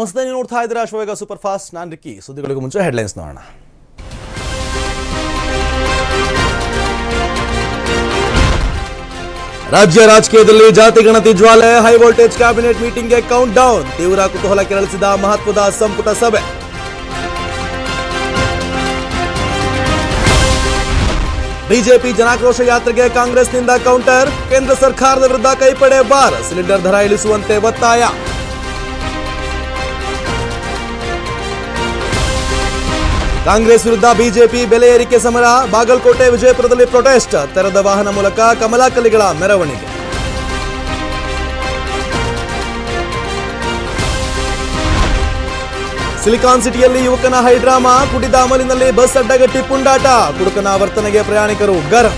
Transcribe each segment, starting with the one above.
ನಮಸ್ತೆ ನೀವು ನೋಡ್ತಾ ಇದ್ದೀರಾ ಅಶ್ವವೇಗ ಸೂಪರ್ ಫಾಸ್ಟ್ ನಾನು ರಿಕ್ಕಿ. ಸುದ್ದಿಗಳಿಗೂ ಮುಂಚೆ ಹೆಡ್ಲೈನ್ಸ್ ನೋಡೋಣ. ರಾಜ್ಯ ರಾಜಕೀಯದಲ್ಲಿ ಜಾತಿ, ಗಣತಿ, ಜ್ವಾಲೆ ಹೈ ವೋಲ್ಟೇಜ್ ಕ್ಯಾಬಿನೆಟ್ ಮೀಟಿಂಗ್ಗೆ ಕೌಂಟ್ ಡೌನ್ ತೀವ್ರ ಕುತೂಹಲ ಕೆರಳಿಸಿದ ಮಹತ್ವದ ಸಂಪುಟ ಸಭೆ. ಬಿಜೆಪಿ ಜನಾಕ್ರೋಶ ಯಾತ್ರೆಗೆ ಕಾಂಗ್ರೆಸ್ನಿಂದ ಕೌಂಟರ್ ಕೇಂದ್ರ ಸರ್ಕಾರದ ವಿರುದ್ಧ ಕೈಪಡೆ ಬಾರ್ ಸಿಲಿಂಡರ್ ದರ ಇಳಿಸುವಂತೆ ಒತ್ತಾಯ. ಕಾಂಗ್ರೆಸ್ ವಿರುದ್ಧ ಬಿಜೆಪಿ ಬೆಲೆ ಏರಿಕೆ ಸಮರ, ಬಾಗಲಕೋಟೆ ವಿಜಯಪುರದಲ್ಲಿ ಪ್ರೊಟೆಸ್ಟ್ ತೆರೆದ ವಾಹನ ಮೂಲಕ ಕಮಲಾಕಲಿಗಳ ಮೆರವಣಿಗೆ. ಸಿಲಿಕಾನ್ ಸಿಟಿಯಲ್ಲಿ ಯುವಕನ ಹೈಡ್ರಾಮಾ ಕುಡಿದ ಅಮಲಿನಲ್ಲಿ ಬಸ್ ಅಡ್ಡಗಟ್ಟಿ ಪುಂಡಾಟ, ಕುಡುಕನ ವರ್ತನೆಗೆ ಪ್ರಯಾಣಿಕರು ಗರಂ.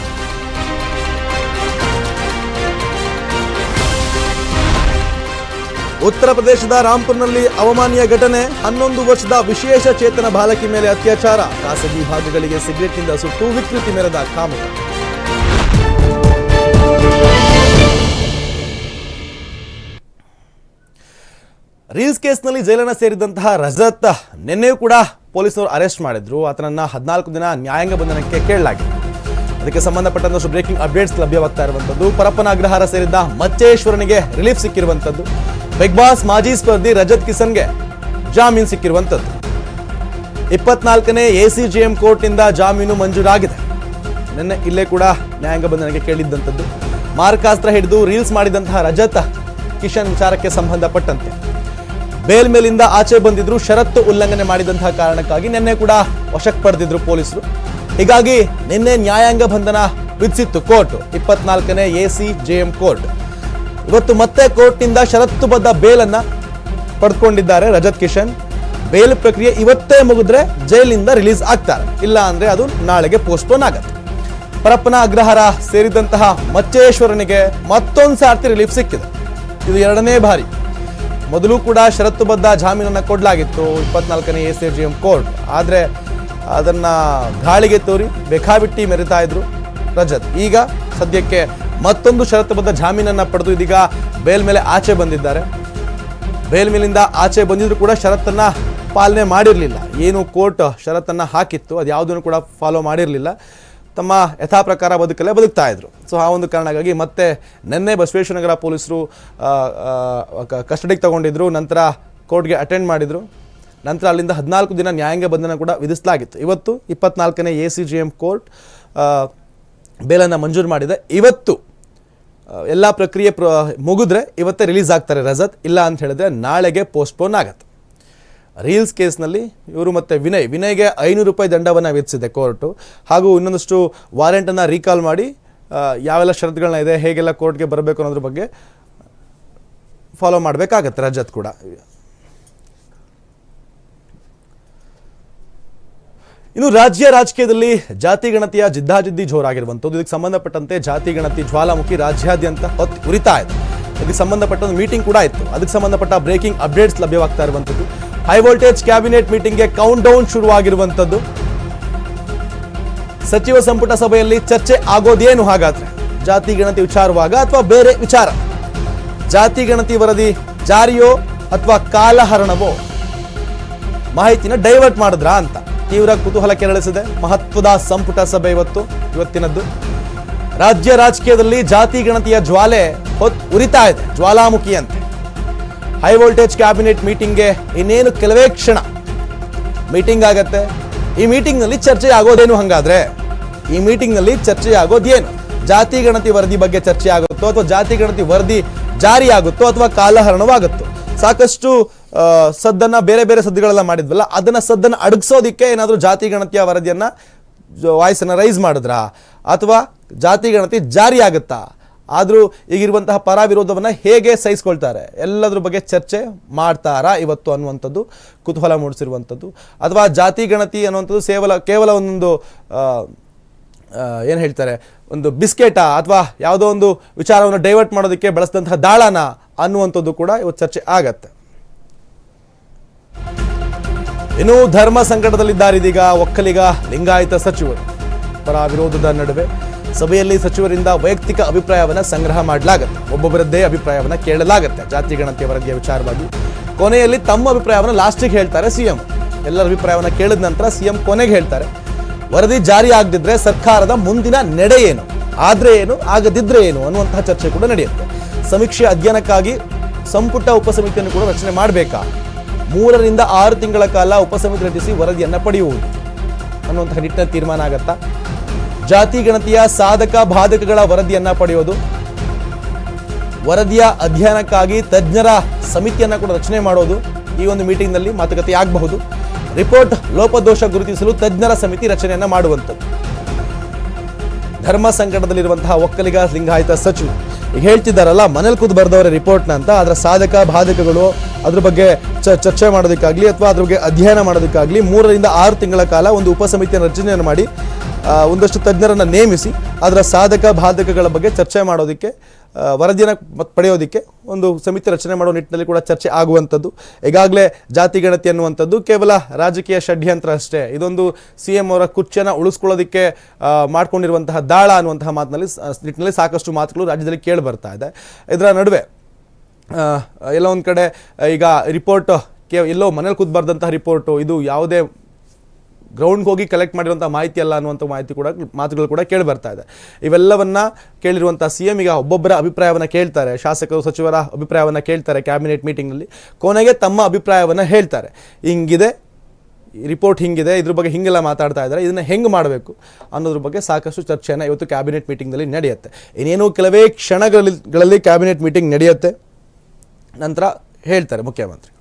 ಉತ್ತರ ಪ್ರದೇಶದ ರಾಂಪುರ್ನಲ್ಲಿ ಅವಮಾನೀಯ ಘಟನೆ, ಹನ್ನೊಂದು ವರ್ಷದ ವಿಶೇಷ ಚೇತನ ಬಾಲಕಿ ಮೇಲೆ ಅತ್ಯಾಚಾರ. ಖಾಸಗಿ ಭಾಗಗಳಿಗೆ ಸಿಗರೆಟ್ನಿಂದ ಸುಟ್ಟು ವಿಕೃತಿ ಮೆರೆದ ಕಾಮು ರೀಲ್ಸ್ ಕೇಸ್ನಲ್ಲಿ ಜೈಲನ ಸೇರಿದಂತಹ ರಜತ್ ನಿನ್ನೆಯೂ ಕೂಡ ಪೊಲೀಸರು ಅರೆಸ್ಟ್ ಮಾಡಿದ್ರು. ಆತನನ್ನ ಹದಿನಾಲ್ಕು ದಿನ ನ್ಯಾಯಾಂಗ ಬಂಧನಕ್ಕೆ ಕೇಳಲಾಗಿದೆ. ಅದಕ್ಕೆ ಸಂಬಂಧಪಟ್ಟಂತಹ ಬ್ರೇಕಿಂಗ್ ಅಪ್ಡೇಟ್ಸ್ ಲಭ್ಯವಾಗ್ತಾ ಇರುವಂಥದ್ದು. ಪರಪ್ಪನ ಅಗ್ರಹಾರ ಸೇರಿದ್ದ ಮಚ್ಚೇಶ್ವರನಿಗೆ ರಿಲೀಫ್ ಸಿಕ್ಕಿರುವಂಥದ್ದು. ಬಿಗ್ ಬಾಸ್ ಮಾಜಿ ಸ್ಪರ್ಧಿ ರಜತ್ ಕಿಸನ್ಗೆ ಜಾಮೀನು ಸಿಕ್ಕಿರುವಂಥದ್ದು ಇಪ್ಪತ್ನಾಲ್ಕನೇ ಎ ಸಿ ಜಿ ಎಂ ಕೋರ್ಟ್ನಿಂದ ಜಾಮೀನು ಮಂಜೂರಾಗಿದೆ. ನಿನ್ನೆ ಇಲ್ಲೇ ಕೂಡ ನ್ಯಾಯಾಂಗ ಬಂಧನಕ್ಕೆ ಕೇಳಿದ್ದಂಥದ್ದು ಮಾರ್ಕಾಸ್ತ್ರ ಹಿಡಿದು ರೀಲ್ಸ್ ಮಾಡಿದಂತಹ ರಜತ್ ಕಿಶನ್ ವಿಚಾರಕ್ಕೆ ಸಂಬಂಧಪಟ್ಟಂತೆ. ಬೇಲ್ ಮೇಲಿಂದ ಆಚೆ ಬಂದಿದ್ರು ಷರತ್ತು ಉಲ್ಲಂಘನೆ ಮಾಡಿದಂತಹ ಕಾರಣಕ್ಕಾಗಿ ನಿನ್ನೆ ಕೂಡ ವಶಕ್ಕೆ ಪಡೆದಿದ್ರು ಪೊಲೀಸರು. ಹೀಗಾಗಿ ನಿನ್ನೆ ನ್ಯಾಯಾಂಗ ಬಂಧನ ವಿಧಿಸಿತ್ತು ಕೋರ್ಟ್, ಇಪ್ಪತ್ನಾಲ್ಕನೇ ಎ ಸಿ ಕೋರ್ಟ್. ಇವತ್ತು ಮತ್ತೆ ಕೋರ್ಟ್ನಿಂದ ಷರತ್ತುಬದ್ಧ ಬೇಲನ್ನ ಪಡ್ಕೊಂಡಿದ್ದಾರೆ ರಜತ್ ಕಿಶನ್. ಬೇಲ್ ಪ್ರಕ್ರಿಯೆ ಇವತ್ತೇ ಮುಗಿದ್ರೆ ಜೈಲಿಂದ ರಿಲೀಸ್ ಆಗ್ತಾರೆ. ಇಲ್ಲ ಅಂದ್ರೆ ಅದು ನಾಳೆಗೆ ಪೋಸ್ಟ್ಪೋನ್ ಆಗುತ್ತೆ. ಪರಪ್ಪನ ಅಗ್ರಹಾರ ಸೇರಿದಂತಹ ಮಚ್ಚೇಶ್ವರನಿಗೆ ಮತ್ತೊಂದು ಸಾರ್ತಿ ರಿಲೀಫ್ ಸಿಕ್ಕಿದೆ. ಇದು ಎರಡನೇ ಬಾರಿ. ಮೊದಲು ಕೂಡ ಷರತ್ತುಬದ್ಧ ಜಾಮೀನನ್ನು ಕೊಡಲಾಗಿತ್ತು ಇಪ್ಪತ್ನಾಲ್ಕನೇ A C G M court. ಆದರೆ ಅದನ್ನ ಗಾಳಿಗೆ ತೋರಿ ಬೇಕಾಬಿಟ್ಟಿ ಮೆರಿತಾ ಇದ್ರು ರಜತ್. ಈಗ ಸದ್ಯಕ್ಕೆ ಮತ್ತೊಂದು ಷರತ್ತುಬದ್ಧ ಜಾಮೀನನ್ನು ಪಡೆದು ಇದೀಗ ಬೇಲ್ ಮೇಲೆ ಆಚೆ ಬಂದಿದ್ದಾರೆ. ಬೇಲ್ ಮೇಲಿಂದ ಆಚೆ ಬಂದಿದ್ರು ಕೂಡ ಷರತ್ತನ್ನು ಪಾಲನೆ ಮಾಡಿರಲಿಲ್ಲ. ಏನು ಕೋರ್ಟ್ ಷರತ್ತನ್ನು ಹಾಕಿತ್ತು ಅದು ಯಾವುದನ್ನು ಕೂಡ ಫಾಲೋ ಮಾಡಿರಲಿಲ್ಲ. ತಮ್ಮ ಯಥಾ ಪ್ರಕಾರ ಬದುಕಲ್ಲೇ ಬದುಕ್ತಾ ಇದ್ರು. ಸೊ ಆ ಒಂದು ಕಾರಣಕ್ಕಾಗಿ ಮತ್ತೆ ನಿನ್ನೆ ಬಸವೇಶ್ವರನಗರ ಪೊಲೀಸರು ಕಸ್ಟಡಿಗೆ ತಗೊಂಡಿದ್ರು, ನಂತರ ಕೋರ್ಟ್ಗೆ ಅಟೆಂಡ್ ಮಾಡಿದ್ರು. ನಂತರ ಅಲ್ಲಿಂದ ಹದಿನಾಲ್ಕು ದಿನ ನ್ಯಾಯಾಂಗ ಬಂಧನ ಕೂಡ ವಿಧಿಸಲಾಗಿತ್ತು. ಇವತ್ತು ಇಪ್ಪತ್ನಾಲ್ಕನೇ A C G M court ಬೇಲನ್ನು ಮಂಜೂರು ಮಾಡಿದೆ. ಇವತ್ತು ಎಲ್ಲ ಪ್ರಕ್ರಿಯೆ ಪ್ರ ಮುಗಿದ್ರೆ ಇವತ್ತೇ ರಿಲೀಸ್ ಆಗ್ತಾರೆ ರಜತ್. ಇಲ್ಲ ಅಂತ ಹೇಳಿದ್ರೆ ನಾಳೆಗೆ ಪೋಸ್ಟ್ಪೋನ್ ಆಗತ್ತೆ. ರೀಲ್ಸ್ ಕೇಸ್ನಲ್ಲಿ ಇವರು ಮತ್ತು ವಿನಯ್. ವಿನಯ್ಗೆ ಐನೂರು ರೂಪಾಯಿ ದಂಡವನ್ನು ವಿಧಿಸಿದೆ ಕೋರ್ಟು ಹಾಗೂ ಇನ್ನೊಂದಷ್ಟು ವಾರೆಂಟನ್ನು ರೀಕಾಲ್ ಮಾಡಿ ಯಾವೆಲ್ಲ ಷರತ್ತುಗಳನ್ನ ಇದೆ, ಹೇಗೆಲ್ಲ ಕೋರ್ಟ್ಗೆ ಬರಬೇಕು ಅನ್ನೋದ್ರ ಬಗ್ಗೆ ಫಾಲೋ ಮಾಡಬೇಕಾಗತ್ತೆ ರಜತ್ ಕೂಡ. ಇನ್ನು ರಾಜ್ಯ ರಾಜಕೀಯದಲ್ಲಿ ಜಾತಿ ಗಣತಿಯ ಜಿದ್ದಾಜಿದ್ದಿ ಜೋರಾಗಿರುವಂಥದ್ದು. ಇದಕ್ಕೆ ಸಂಬಂಧಪಟ್ಟಂತೆ ಜಾತಿ ಗಣತಿ ಜ್ವಾಲಾಮುಖಿ ರಾಜ್ಯಾದ್ಯಂತ ಹೊತ್ತು ಉರಿತಾ ಇದೆ. ಇದಕ್ಕೆ ಸಂಬಂಧಪಟ್ಟ ಒಂದು ಮೀಟಿಂಗ್ ಕೂಡ ಇತ್ತು. ಅದಕ್ಕೆ ಸಂಬಂಧಪಟ್ಟ ಬ್ರೇಕಿಂಗ್ ಅಪ್ಡೇಟ್ಸ್ ಲಭ್ಯವಾಗ್ತಾ ಇರುವಂಥದ್ದು. ಹೈ ವೋಲ್ಟೇಜ್ ಕ್ಯಾಬಿನೆಟ್ ಮೀಟಿಂಗ್ಗೆ ಕೌಂಟ್ ಡೌನ್ ಶುರುವಾಗಿರುವಂಥದ್ದು. ಸಚಿವ ಸಂಪುಟ ಸಭೆಯಲ್ಲಿ ಚರ್ಚೆ ಆಗೋದೇನು ಹಾಗಾದ್ರೆ? ಜಾತಿ ಗಣತಿ ವಿಚಾರವಾಗ ಅಥವಾ ಬೇರೆ ವಿಚಾರ? ಜಾತಿ ಗಣತಿ ವರದಿ ಜಾರಿಯೋ ಅಥವಾ ಕಾಲಹರಣವೋ? ಮಾಹಿತಿನ ಡೈವರ್ಟ್ ಮಾಡಿದ್ರಾ ಅಂತ. ತೀವ್ರ ಕುತೂಹಲ ಕೆರಳಿಸಿದೆ. ಮಹತ್ವದ ಸಂಪುಟ ಸಭೆ ಇವತ್ತು, ಇವತ್ತಿನದ್ದು. ರಾಜ್ಯ ರಾಜಕೀಯದಲ್ಲಿ ಜಾತಿ ಗಣತಿಯ ಜ್ವಾಲೆ ಹೊತ್ ಉರಿತಾ ಇದೆ ಜ್ವಾಲಾಮುಖಿಯಂತೆ ಹೈ ವೋಲ್ಟೇಜ್ ಕ್ಯಾಬಿನೆಟ್ ಮೀಟಿಂಗ್ಗೆ ಇನ್ನೇನು ಕೆಲವೇ ಕ್ಷಣ ಮೀಟಿಂಗ್ ಆಗತ್ತೆ. ಈ ಮೀಟಿಂಗ್ನಲ್ಲಿ ಚರ್ಚೆ ಆಗೋದೇನು ಹಂಗಾದ್ರೆ? ಈ ಮೀಟಿಂಗ್ನಲ್ಲಿ ಚರ್ಚೆ ಆಗೋದೇನು? ಜಾತಿ ಗಣತಿ ವರದಿ ಬಗ್ಗೆ ಚರ್ಚೆ ಆಗುತ್ತೋ ಅಥವಾ ಜಾತಿ ಗಣತಿ ವರದಿ ಜಾರಿ ಆಗುತ್ತೋ ಅಥವಾ ಕಾಲಹರಣವಾಗುತ್ತೋ? ಸಾಕಷ್ಟು ಸದ್ದನ್ನ ಬೇರೆ ಬೇರೆ ಸದ್ದುಗಳೆಲ್ಲ ಮಾಡಿದ್ವಲ್ಲ, ಅದನ್ನ ಸದ್ದನ್ನ ಅಡಗಿಸೋದಿಕ್ಕೆ ಏನಾದರೂ ಜಾತಿ ಗಣತಿಯ ವರದಿಯನ್ನ ವಾಯ್ಸನ್ನು ರೈಸ್ ಮಾಡಿದ್ರಾ? ಅಥವಾ ಜಾತಿ ಗಣತಿ ಜಾರಿ ಆಗುತ್ತಾ? ಆದರೂ ಈಗಿರುವಂತಹ ಪರ ವಿರೋಧವನ್ನು ಹೇಗೆ ಸಹಿಸ್ಕೊಳ್ತಾರೆ? ಎಲ್ಲದ್ರ ಬಗ್ಗೆ ಚರ್ಚೆ ಮಾಡ್ತಾರಾ ಇವತ್ತು ಅನ್ನುವಂಥದ್ದು, ಕುತೂಹಲ ಮೂಡಿಸಿರುವಂಥದ್ದು. ಅಥವಾ ಜಾತಿ ಗಣತಿ ಅನ್ನುವಂಥದ್ದು ಸೇವಲ, ಕೇವಲ ಒಂದೊಂದು ಏನು ಹೇಳ್ತಾರೆ? ಒಂದು ಬಿಸ್ಕೆಟಾ? ಅಥವಾ ಯಾವುದೋ ಒಂದು ವಿಚಾರವನ್ನು ಡೈವರ್ಟ್ ಮಾಡೋದಕ್ಕೆ ಬಳಸಿದಂತಹ ದಾಳನ ಅನ್ನುವಂಥದ್ದು ಕೂಡ ಇವತ್ತು ಚರ್ಚೆ ಆಗತ್ತೆ. ಇನ್ನು ಧರ್ಮ ಸಂಕಟದಲ್ಲಿದ್ದಾರೆ ಇದೀಗ ಒಕ್ಕಲಿಗ ಲಿಂಗಾಯತ ಸಚಿವರು. ಪರ ವಿರೋಧದ ನಡುವೆ ಸಭೆಯಲ್ಲಿ ಸಚಿವರಿಂದ ವೈಯಕ್ತಿಕ ಅಭಿಪ್ರಾಯವನ್ನು ಸಂಗ್ರಹ ಮಾಡಲಾಗುತ್ತೆ. ಒಬ್ಬೊಬ್ಬರದ್ದೇ ಅಭಿಪ್ರಾಯವನ್ನು ಕೇಳಲಾಗುತ್ತೆ. ಜಾತಿ ಗಣತಿಯ ವರದಿಯ ವಿಚಾರವಾಗಿ ಕೊನೆಯಲ್ಲಿ ತಮ್ಮ ಅಭಿಪ್ರಾಯವನ್ನು ಲಾಸ್ಟಿಗೆ ಹೇಳ್ತಾರೆ ಸಿಎಂ ಎಲ್ಲರ ಅಭಿಪ್ರಾಯವನ್ನು ಕೇಳಿದ ನಂತರ ಸಿಎಂ ಕೊನೆಗೆ ಹೇಳ್ತಾರೆ. ವರದಿ ಜಾರಿ ಆಗದಿದ್ರೆ ಸರ್ಕಾರದ ಮುಂದಿನ ನಡೆ ಏನು? ಆದ್ರೆ ಏನು? ಆಗದಿದ್ರೆ ಏನು? ಅನ್ನುವಂತಹ ಚರ್ಚೆ ಕೂಡ ನಡೆಯುತ್ತೆ. ಸಮೀಕ್ಷೆ ಅಧ್ಯಯನಕ್ಕಾಗಿ ಸಂಪುಟ ಉಪಸಮಿತಿಯನ್ನು ಕೂಡ ರಚನೆ ಮಾಡಬೇಕಾ? ಮೂರರಿಂದ ಆರು ತಿಂಗಳ ಕಾಲ ಉಪಸಮಿತಿ ರಚಿಸಿ ವರದಿಯನ್ನು ಪಡೆಯುವುದು. ಅನ್ನುವಂತಹ ನಿಟ್ಟಿನ ತೀರ್ಮಾನ ಆಗತ್ತಾ? ಜಾತಿ, ಗಣತಿಯ ಸಾಧಕ, ಬಾಧಕಗಳ ವರದಿಯನ್ನ ಪಡೆಯೋದು. ವರದಿಯ ಅಧ್ಯಯನಕ್ಕಾಗಿ ತಜ್ಞರ ಸಮಿತಿಯನ್ನ ಕೂಡ ರಚನೆ ಮಾಡೋದು ಈ ಒಂದು ಮೀಟಿಂಗ್ನಲ್ಲಿ ಮಾತುಕತೆ ಆಗಬಹುದು ರಿಪೋರ್ಟ್ ಲೋಪದೋಷ ಗುರುತಿಸಲು ತಜ್ಞರ ಸಮಿತಿ ರಚನೆಯನ್ನ ಮಾಡುವಂಥದ್ದು. ಧರ್ಮ ಸಂಕಟದಲ್ಲಿರುವಂತಹ ಒಕ್ಕಲಿಗ, ಲಿಂಗಾಯತ ಸಚಿವರು ಈಗ ಹೇಳ್ತಿದ್ದಾರಲ್ಲ, ಮನೇಲಿ ಕೂತ್ ಬರೆದವ್ರೆ ರಿಪೋರ್ಟ್ನ ಅಂತ. ಅದರ ಸಾಧಕ, ಬಾಧಕಗಳು ಅದ್ರ ಬಗ್ಗೆ ಚರ್ಚೆ ಮಾಡೋದಕ್ಕಾಗಲಿ ಅಥವಾ ಅದ್ರ ಬಗ್ಗೆ ಅಧ್ಯಯನ ಮಾಡೋದಕ್ಕಾಗಲಿ ಮೂರರಿಂದ ಆರು ತಿಂಗಳ ಕಾಲ ಒಂದು ಉಪಸಮಿತಿಯನ್ನು ರಚನೆಯನ್ನು ಮಾಡಿ ಒಂದಷ್ಟು ತಜ್ಞರನ್ನು ನೇಮಿಸಿ, ಅದರ ಸಾಧಕ, ಬಾಧಕಗಳ ಬಗ್ಗೆ ಚರ್ಚೆ ಮಾಡೋದಕ್ಕೆ ವರದಿಯನ್ನು ಪಡೆಯೋದಕ್ಕೆ ಒಂದು ಸಮಿತಿ ರಚನೆ ಮಾಡೋ ನಿಟ್ಟಿನಲ್ಲಿ ಕೂಡ ಚರ್ಚೆ ಆಗುವಂಥದ್ದು. ಈಗಾಗಲೇ ಜಾತಿ ಗಣತಿ ಅನ್ನುವಂಥದ್ದು ಕೇವಲ ರಾಜಕೀಯ ಷಡ್ಯಂತ್ರ ಅಷ್ಟೇ. ಇದೊಂದು ಸಿ ಎಂ ಅವರ ಕುರ್ಚಿಯನ್ನು ಉಳಿಸ್ಕೊಳ್ಳೋದಕ್ಕೆ ಮಾಡಿಕೊಂಡಿರುವಂತಹ ದಾಳ ಅನ್ನುವಂತಹ ಮಾತಿನಲ್ಲಿ ನಿಟ್ಟಿನಲ್ಲಿ ಸಾಕಷ್ಟು ಮಾತುಗಳು ರಾಜ್ಯದಲ್ಲಿ ಕೇಳಿ ಬರ್ತಾ ಇದೆ. ಇದರ ನಡುವೆ ಎಲ್ಲೋ ಒಂದು ಕಡೆ ಈಗ ರಿಪೋರ್ಟ್ ಕೇ, ಎಲ್ಲೋ ಮನೇಲಿ ಕೂತ್ಬಾರ್ದಂತಹ ರಿಪೋರ್ಟು, ಇದು ಯಾವುದೇ ಗ್ರೌಂಡ್ಗೆ ಹೋಗಿ ಕಲೆಕ್ಟ್ ಮಾಡಿರುವಂಥ ಮಾಹಿತಿ ಅಲ್ಲ ಅನ್ನುವಂಥ ಮಾಹಿತಿ ಕೂಡ ಮಾತುಗಳು ಕೂಡ ಕೇಳಿ ಬರ್ತಾ ಇದೆ. ಇವೆಲ್ಲವನ್ನ ಕೇಳಿರುವಂಥ ಸಿ ಎಂ ಈಗ ಒಬ್ಬೊಬ್ಬರ ಅಭಿಪ್ರಾಯವನ್ನು ಕೇಳ್ತಾರೆ. ಶಾಸಕರು, ಸಚಿವರ ಅಭಿಪ್ರಾಯವನ್ನು ಕೇಳ್ತಾರೆ ಕ್ಯಾಬಿನೆಟ್ ಮೀಟಿಂಗ್ನಲ್ಲಿ ಕೊನೆಗೆ ತಮ್ಮ ಅಭಿಪ್ರಾಯವನ್ನು ಹೇಳ್ತಾರೆ. ಹಿಂಗಿದೆ ರಿಪೋರ್ಟ್ ಹಿಂಗಿದೆ, ಇದ್ರ ಬಗ್ಗೆ ಹಿಂಗೆಲ್ಲ ಮಾತಾಡ್ತಾ ಇದ್ದಾರೆ. ಇದನ್ನು ಹೆಂಗೆ ಮಾಡಬೇಕು ಅನ್ನೋದ್ರ ಬಗ್ಗೆ ಸಾಕಷ್ಟು ಚರ್ಚೆಯನ್ನು ಇವತ್ತು ಕ್ಯಾಬಿನೆಟ್ ಮೀಟಿಂಗ್ನಲ್ಲಿ ನಡೆಯುತ್ತೆ. ಇನ್ನೇನು ಕೆಲವೇ ಕ್ಷಣಗಳಲ್ಲಿ, ಗಳಲ್ಲಿ ಕ್ಯಾಬಿನೆಟ್ ಮೀಟಿಂಗ್ ನಡೆಯುತ್ತೆ. ನಂತರ ಹೇಳ್ತಾರೆ ಮುಖ್ಯಮಂತ್ರಿ.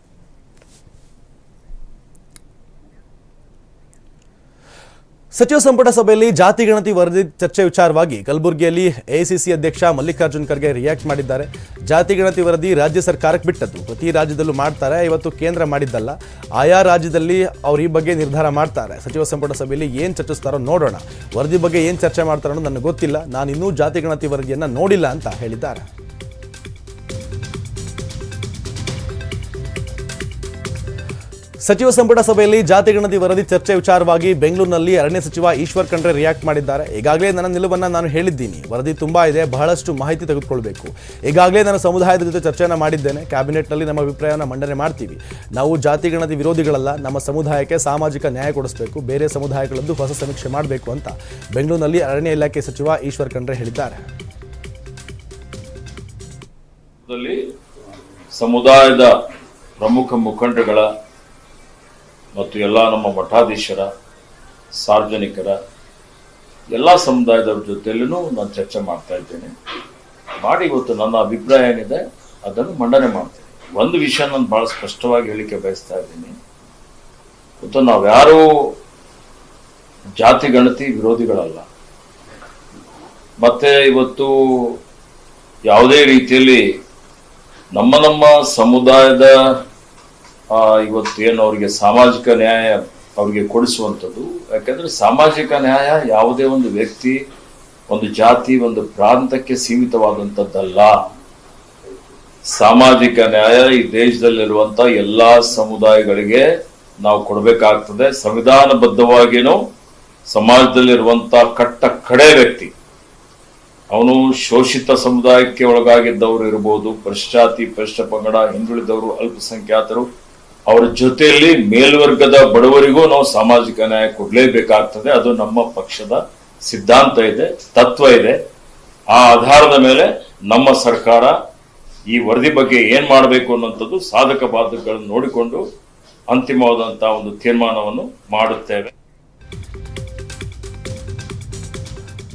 ಸಚಿವ ಸಂಪುಟ ಸಭೆಯಲ್ಲಿ ಜಾತಿ ಗಣತಿ ವರದಿ ಚರ್ಚೆ ವಿಚಾರವಾಗಿ ಕಲಬುರಗಿಯಲ್ಲಿ ಎಐಸಿಸಿ ಅಧ್ಯಕ್ಷ ಮಲ್ಲಿಕಾರ್ಜುನ್ ಖರ್ಗೆ ರಿಯಾಕ್ಟ್ ಮಾಡಿದ್ದಾರೆ. ಜಾತಿ ಗಣತಿ ವರದಿ ರಾಜ್ಯ ಸರ್ಕಾರಕ್ಕೆ ಬಿಟ್ಟದ್ದು. ಪ್ರತಿ ರಾಜ್ಯದಲ್ಲೂ ಮಾಡ್ತಾರೆ, ಇವತ್ತು ಕೇಂದ್ರ ಮಾಡಿದ್ದಲ್ಲ. ಆಯಾ ರಾಜ್ಯದಲ್ಲಿ ಅವರು ಈ ಬಗ್ಗೆ ನಿರ್ಧಾರ ಮಾಡ್ತಾರೆ. ಸಚಿವ ಸಂಪುಟ ಸಭೆಯಲ್ಲಿ ಏನು ಚರ್ಚಿಸ್ತಾರೋ ನೋಡೋಣ. ವರದಿ ಬಗ್ಗೆ ಏನು ಚರ್ಚೆ ಮಾಡ್ತಾರೋ ನನಗೆ ಗೊತ್ತಿಲ್ಲ. ನಾನು ಇನ್ನೂ ಜಾತಿ ಗಣತಿ ವರದಿಯನ್ನು ನೋಡಿಲ್ಲ ಅಂತ ಹೇಳಿದ್ದಾರೆ. ಸಚಿವ ಸಂಪುಟ ಸಭೆಯಲ್ಲಿ ಜಾತಿ ಗಣತಿ ವರದಿ ಚರ್ಚೆ ವಿಚಾರವಾಗಿ ಬೆಂಗಳೂರಿನಲ್ಲಿ ಅರಣ್ಯ ಸಚಿವ ಈಶ್ವರ್ ಖಂಡ್ರೆ ರಿಯಾಕ್ಟ್ ಮಾಡಿದ್ದಾರೆ. ಈಗಾಗಲೇ ನನ್ನ ನಿಲುವನ್ನು ನಾನು ಹೇಳಿದ್ದೀನಿ. ವರದಿ ತುಂಬಾ ಇದೆ, ಬಹಳಷ್ಟು ಮಾಹಿತಿ ತೆಗೆದುಕೊಳ್ಬೇಕು. ಈಗಾಗಲೇ ನಾನು ಸಮುದಾಯದ ಜೊತೆ ಚರ್ಚೆಯನ್ನು ಮಾಡಿದ್ದೇನೆ. ಕ್ಯಾಬಿನೆಟ್ನಲ್ಲಿ ನಮ್ಮ ಅಭಿಪ್ರಾಯವನ್ನು ಮಂಡನೆ ಮಾಡ್ತೀವಿ. ನಾವು ಜಾತಿ ಗಣತಿ ವಿರೋಧಿಗಳಲ್ಲ, ನಮ್ಮ ಸಮುದಾಯಕ್ಕೆ ಸಾಮಾಜಿಕ ನ್ಯಾಯ ಕೊಡಿಸಬೇಕು, ಬೇರೆ ಸಮುದಾಯಗಳದ್ದು ಹೊಸ ಸಮೀಕ್ಷೆ ಮಾಡಬೇಕು ಅಂತ ಬೆಂಗಳೂರಿನಲ್ಲಿ ಅರಣ್ಯ ಇಲಾಖೆ ಸಚಿವ ಈಶ್ವರ್ ಖಂಡ್ರೆ ಹೇಳಿದ್ದಾರೆ. ಸಮುದಾಯದ ಪ್ರಮುಖ ಮುಖಂಡಗಳ ಮತ್ತು ಎಲ್ಲ ನಮ್ಮ ಮಠಾಧೀಶರ, ಸಾರ್ವಜನಿಕರ, ಎಲ್ಲ ಸಮುದಾಯದವ್ರ ಜೊತೆಯಲ್ಲೂ ನಾನು ಚರ್ಚೆ ಮಾಡ್ತಾ ಇದ್ದೇನೆ. ಮಾಡಿ ಇವತ್ತು ನನ್ನ ಅಭಿಪ್ರಾಯ ಏನಿದೆ, ಅದನ್ನು ಮಂಡನೆ ಮಾಡ್ತೇನೆ. ಒಂದು ವಿಷಯ ನಾನು ಬಹಳ ಸ್ಪಷ್ಟವಾಗಿ ಹೇಳಿಕೆ ಬಯಸ್ತಾ ಇದ್ದೀನಿ. ಇವತ್ತು ನಾವ್ಯಾರೂ ಜಾತಿ, ಗಣತಿ ವಿರೋಧಿಗಳಲ್ಲ. ಮತ್ತೆ ಇವತ್ತು ಯಾವುದೇ ರೀತಿಯಲ್ಲಿ ನಮ್ಮ ನಮ್ಮ ಸಮುದಾಯದ ಆ, ಏನು ಅವರಿಗೆ ಸಾಮಾಜಿಕ ನ್ಯಾಯ ಅವರಿಗೆ ಕೊಡಿಸುವಂಥದ್ದು. ಯಾಕಂದ್ರೆ ಸಾಮಾಜಿಕ ನ್ಯಾಯ ಯಾವುದೇ ಒಂದು ವ್ಯಕ್ತಿ ಒಂದು ಜಾತಿ ಒಂದು ಪ್ರಾಂತಕ್ಕೆ ಸೀಮಿತವಾದಂಥದ್ದಲ್ಲ. ಸಾಮಾಜಿಕ ನ್ಯಾಯ ಈ ದೇಶದಲ್ಲಿರುವಂತ ಎಲ್ಲಾ ಸಮುದಾಯಗಳಿಗೆ ನಾವು ಕೊಡಬೇಕಾಗ್ತದೆ. ಸಂವಿಧಾನಬದ್ಧವಾಗಿನೂ ಸಮಾಜದಲ್ಲಿರುವಂತ ಕಟ್ಟ ಕಡೆ ವ್ಯಕ್ತಿ. ಅವನು ಶೋಷಿತ ಸಮುದಾಯಕ್ಕೆ ಒಳಗಾಗಿದ್ದವರು ಇರಬಹುದು ಪರಿಶಾತಿ ಪಶ್ಚ ಪಂಗಡ ಹಿಂದುಳಿದವರು ಅಲ್ಪಸಂಖ್ಯಾತರು ಅವರ ಜೊತೆಯಲ್ಲಿ ಮೇಲ್ವರ್ಗದ ಬಡವರಿಗೂ ನಾವು ಸಾಮಾಜಿಕ ನ್ಯಾಯ ಕೊಡಲೇಬೇಕಾಗ್ತದೆ. ಅದು ನಮ್ಮ ಪಕ್ಷದ ಸಿದ್ಧಾಂತ ಇದೆ, ತತ್ವ ಇದೆ. ಆ ಆಧಾರದ ಮೇಲೆ ನಮ್ಮ ಸರ್ಕಾರ ಈ ವರದಿ ಬಗ್ಗೆ ಏನ್ ಮಾಡಬೇಕು ಅನ್ನುವಂಥದ್ದು ಸಾಧಕ ಬಾಧಕಗಳನ್ನು ನೋಡಿಕೊಂಡು ಅಂತಿಮವಾದಂತಹ ಒಂದು ತೀರ್ಮಾನವನ್ನು ಮಾಡುತ್ತೇವೆ.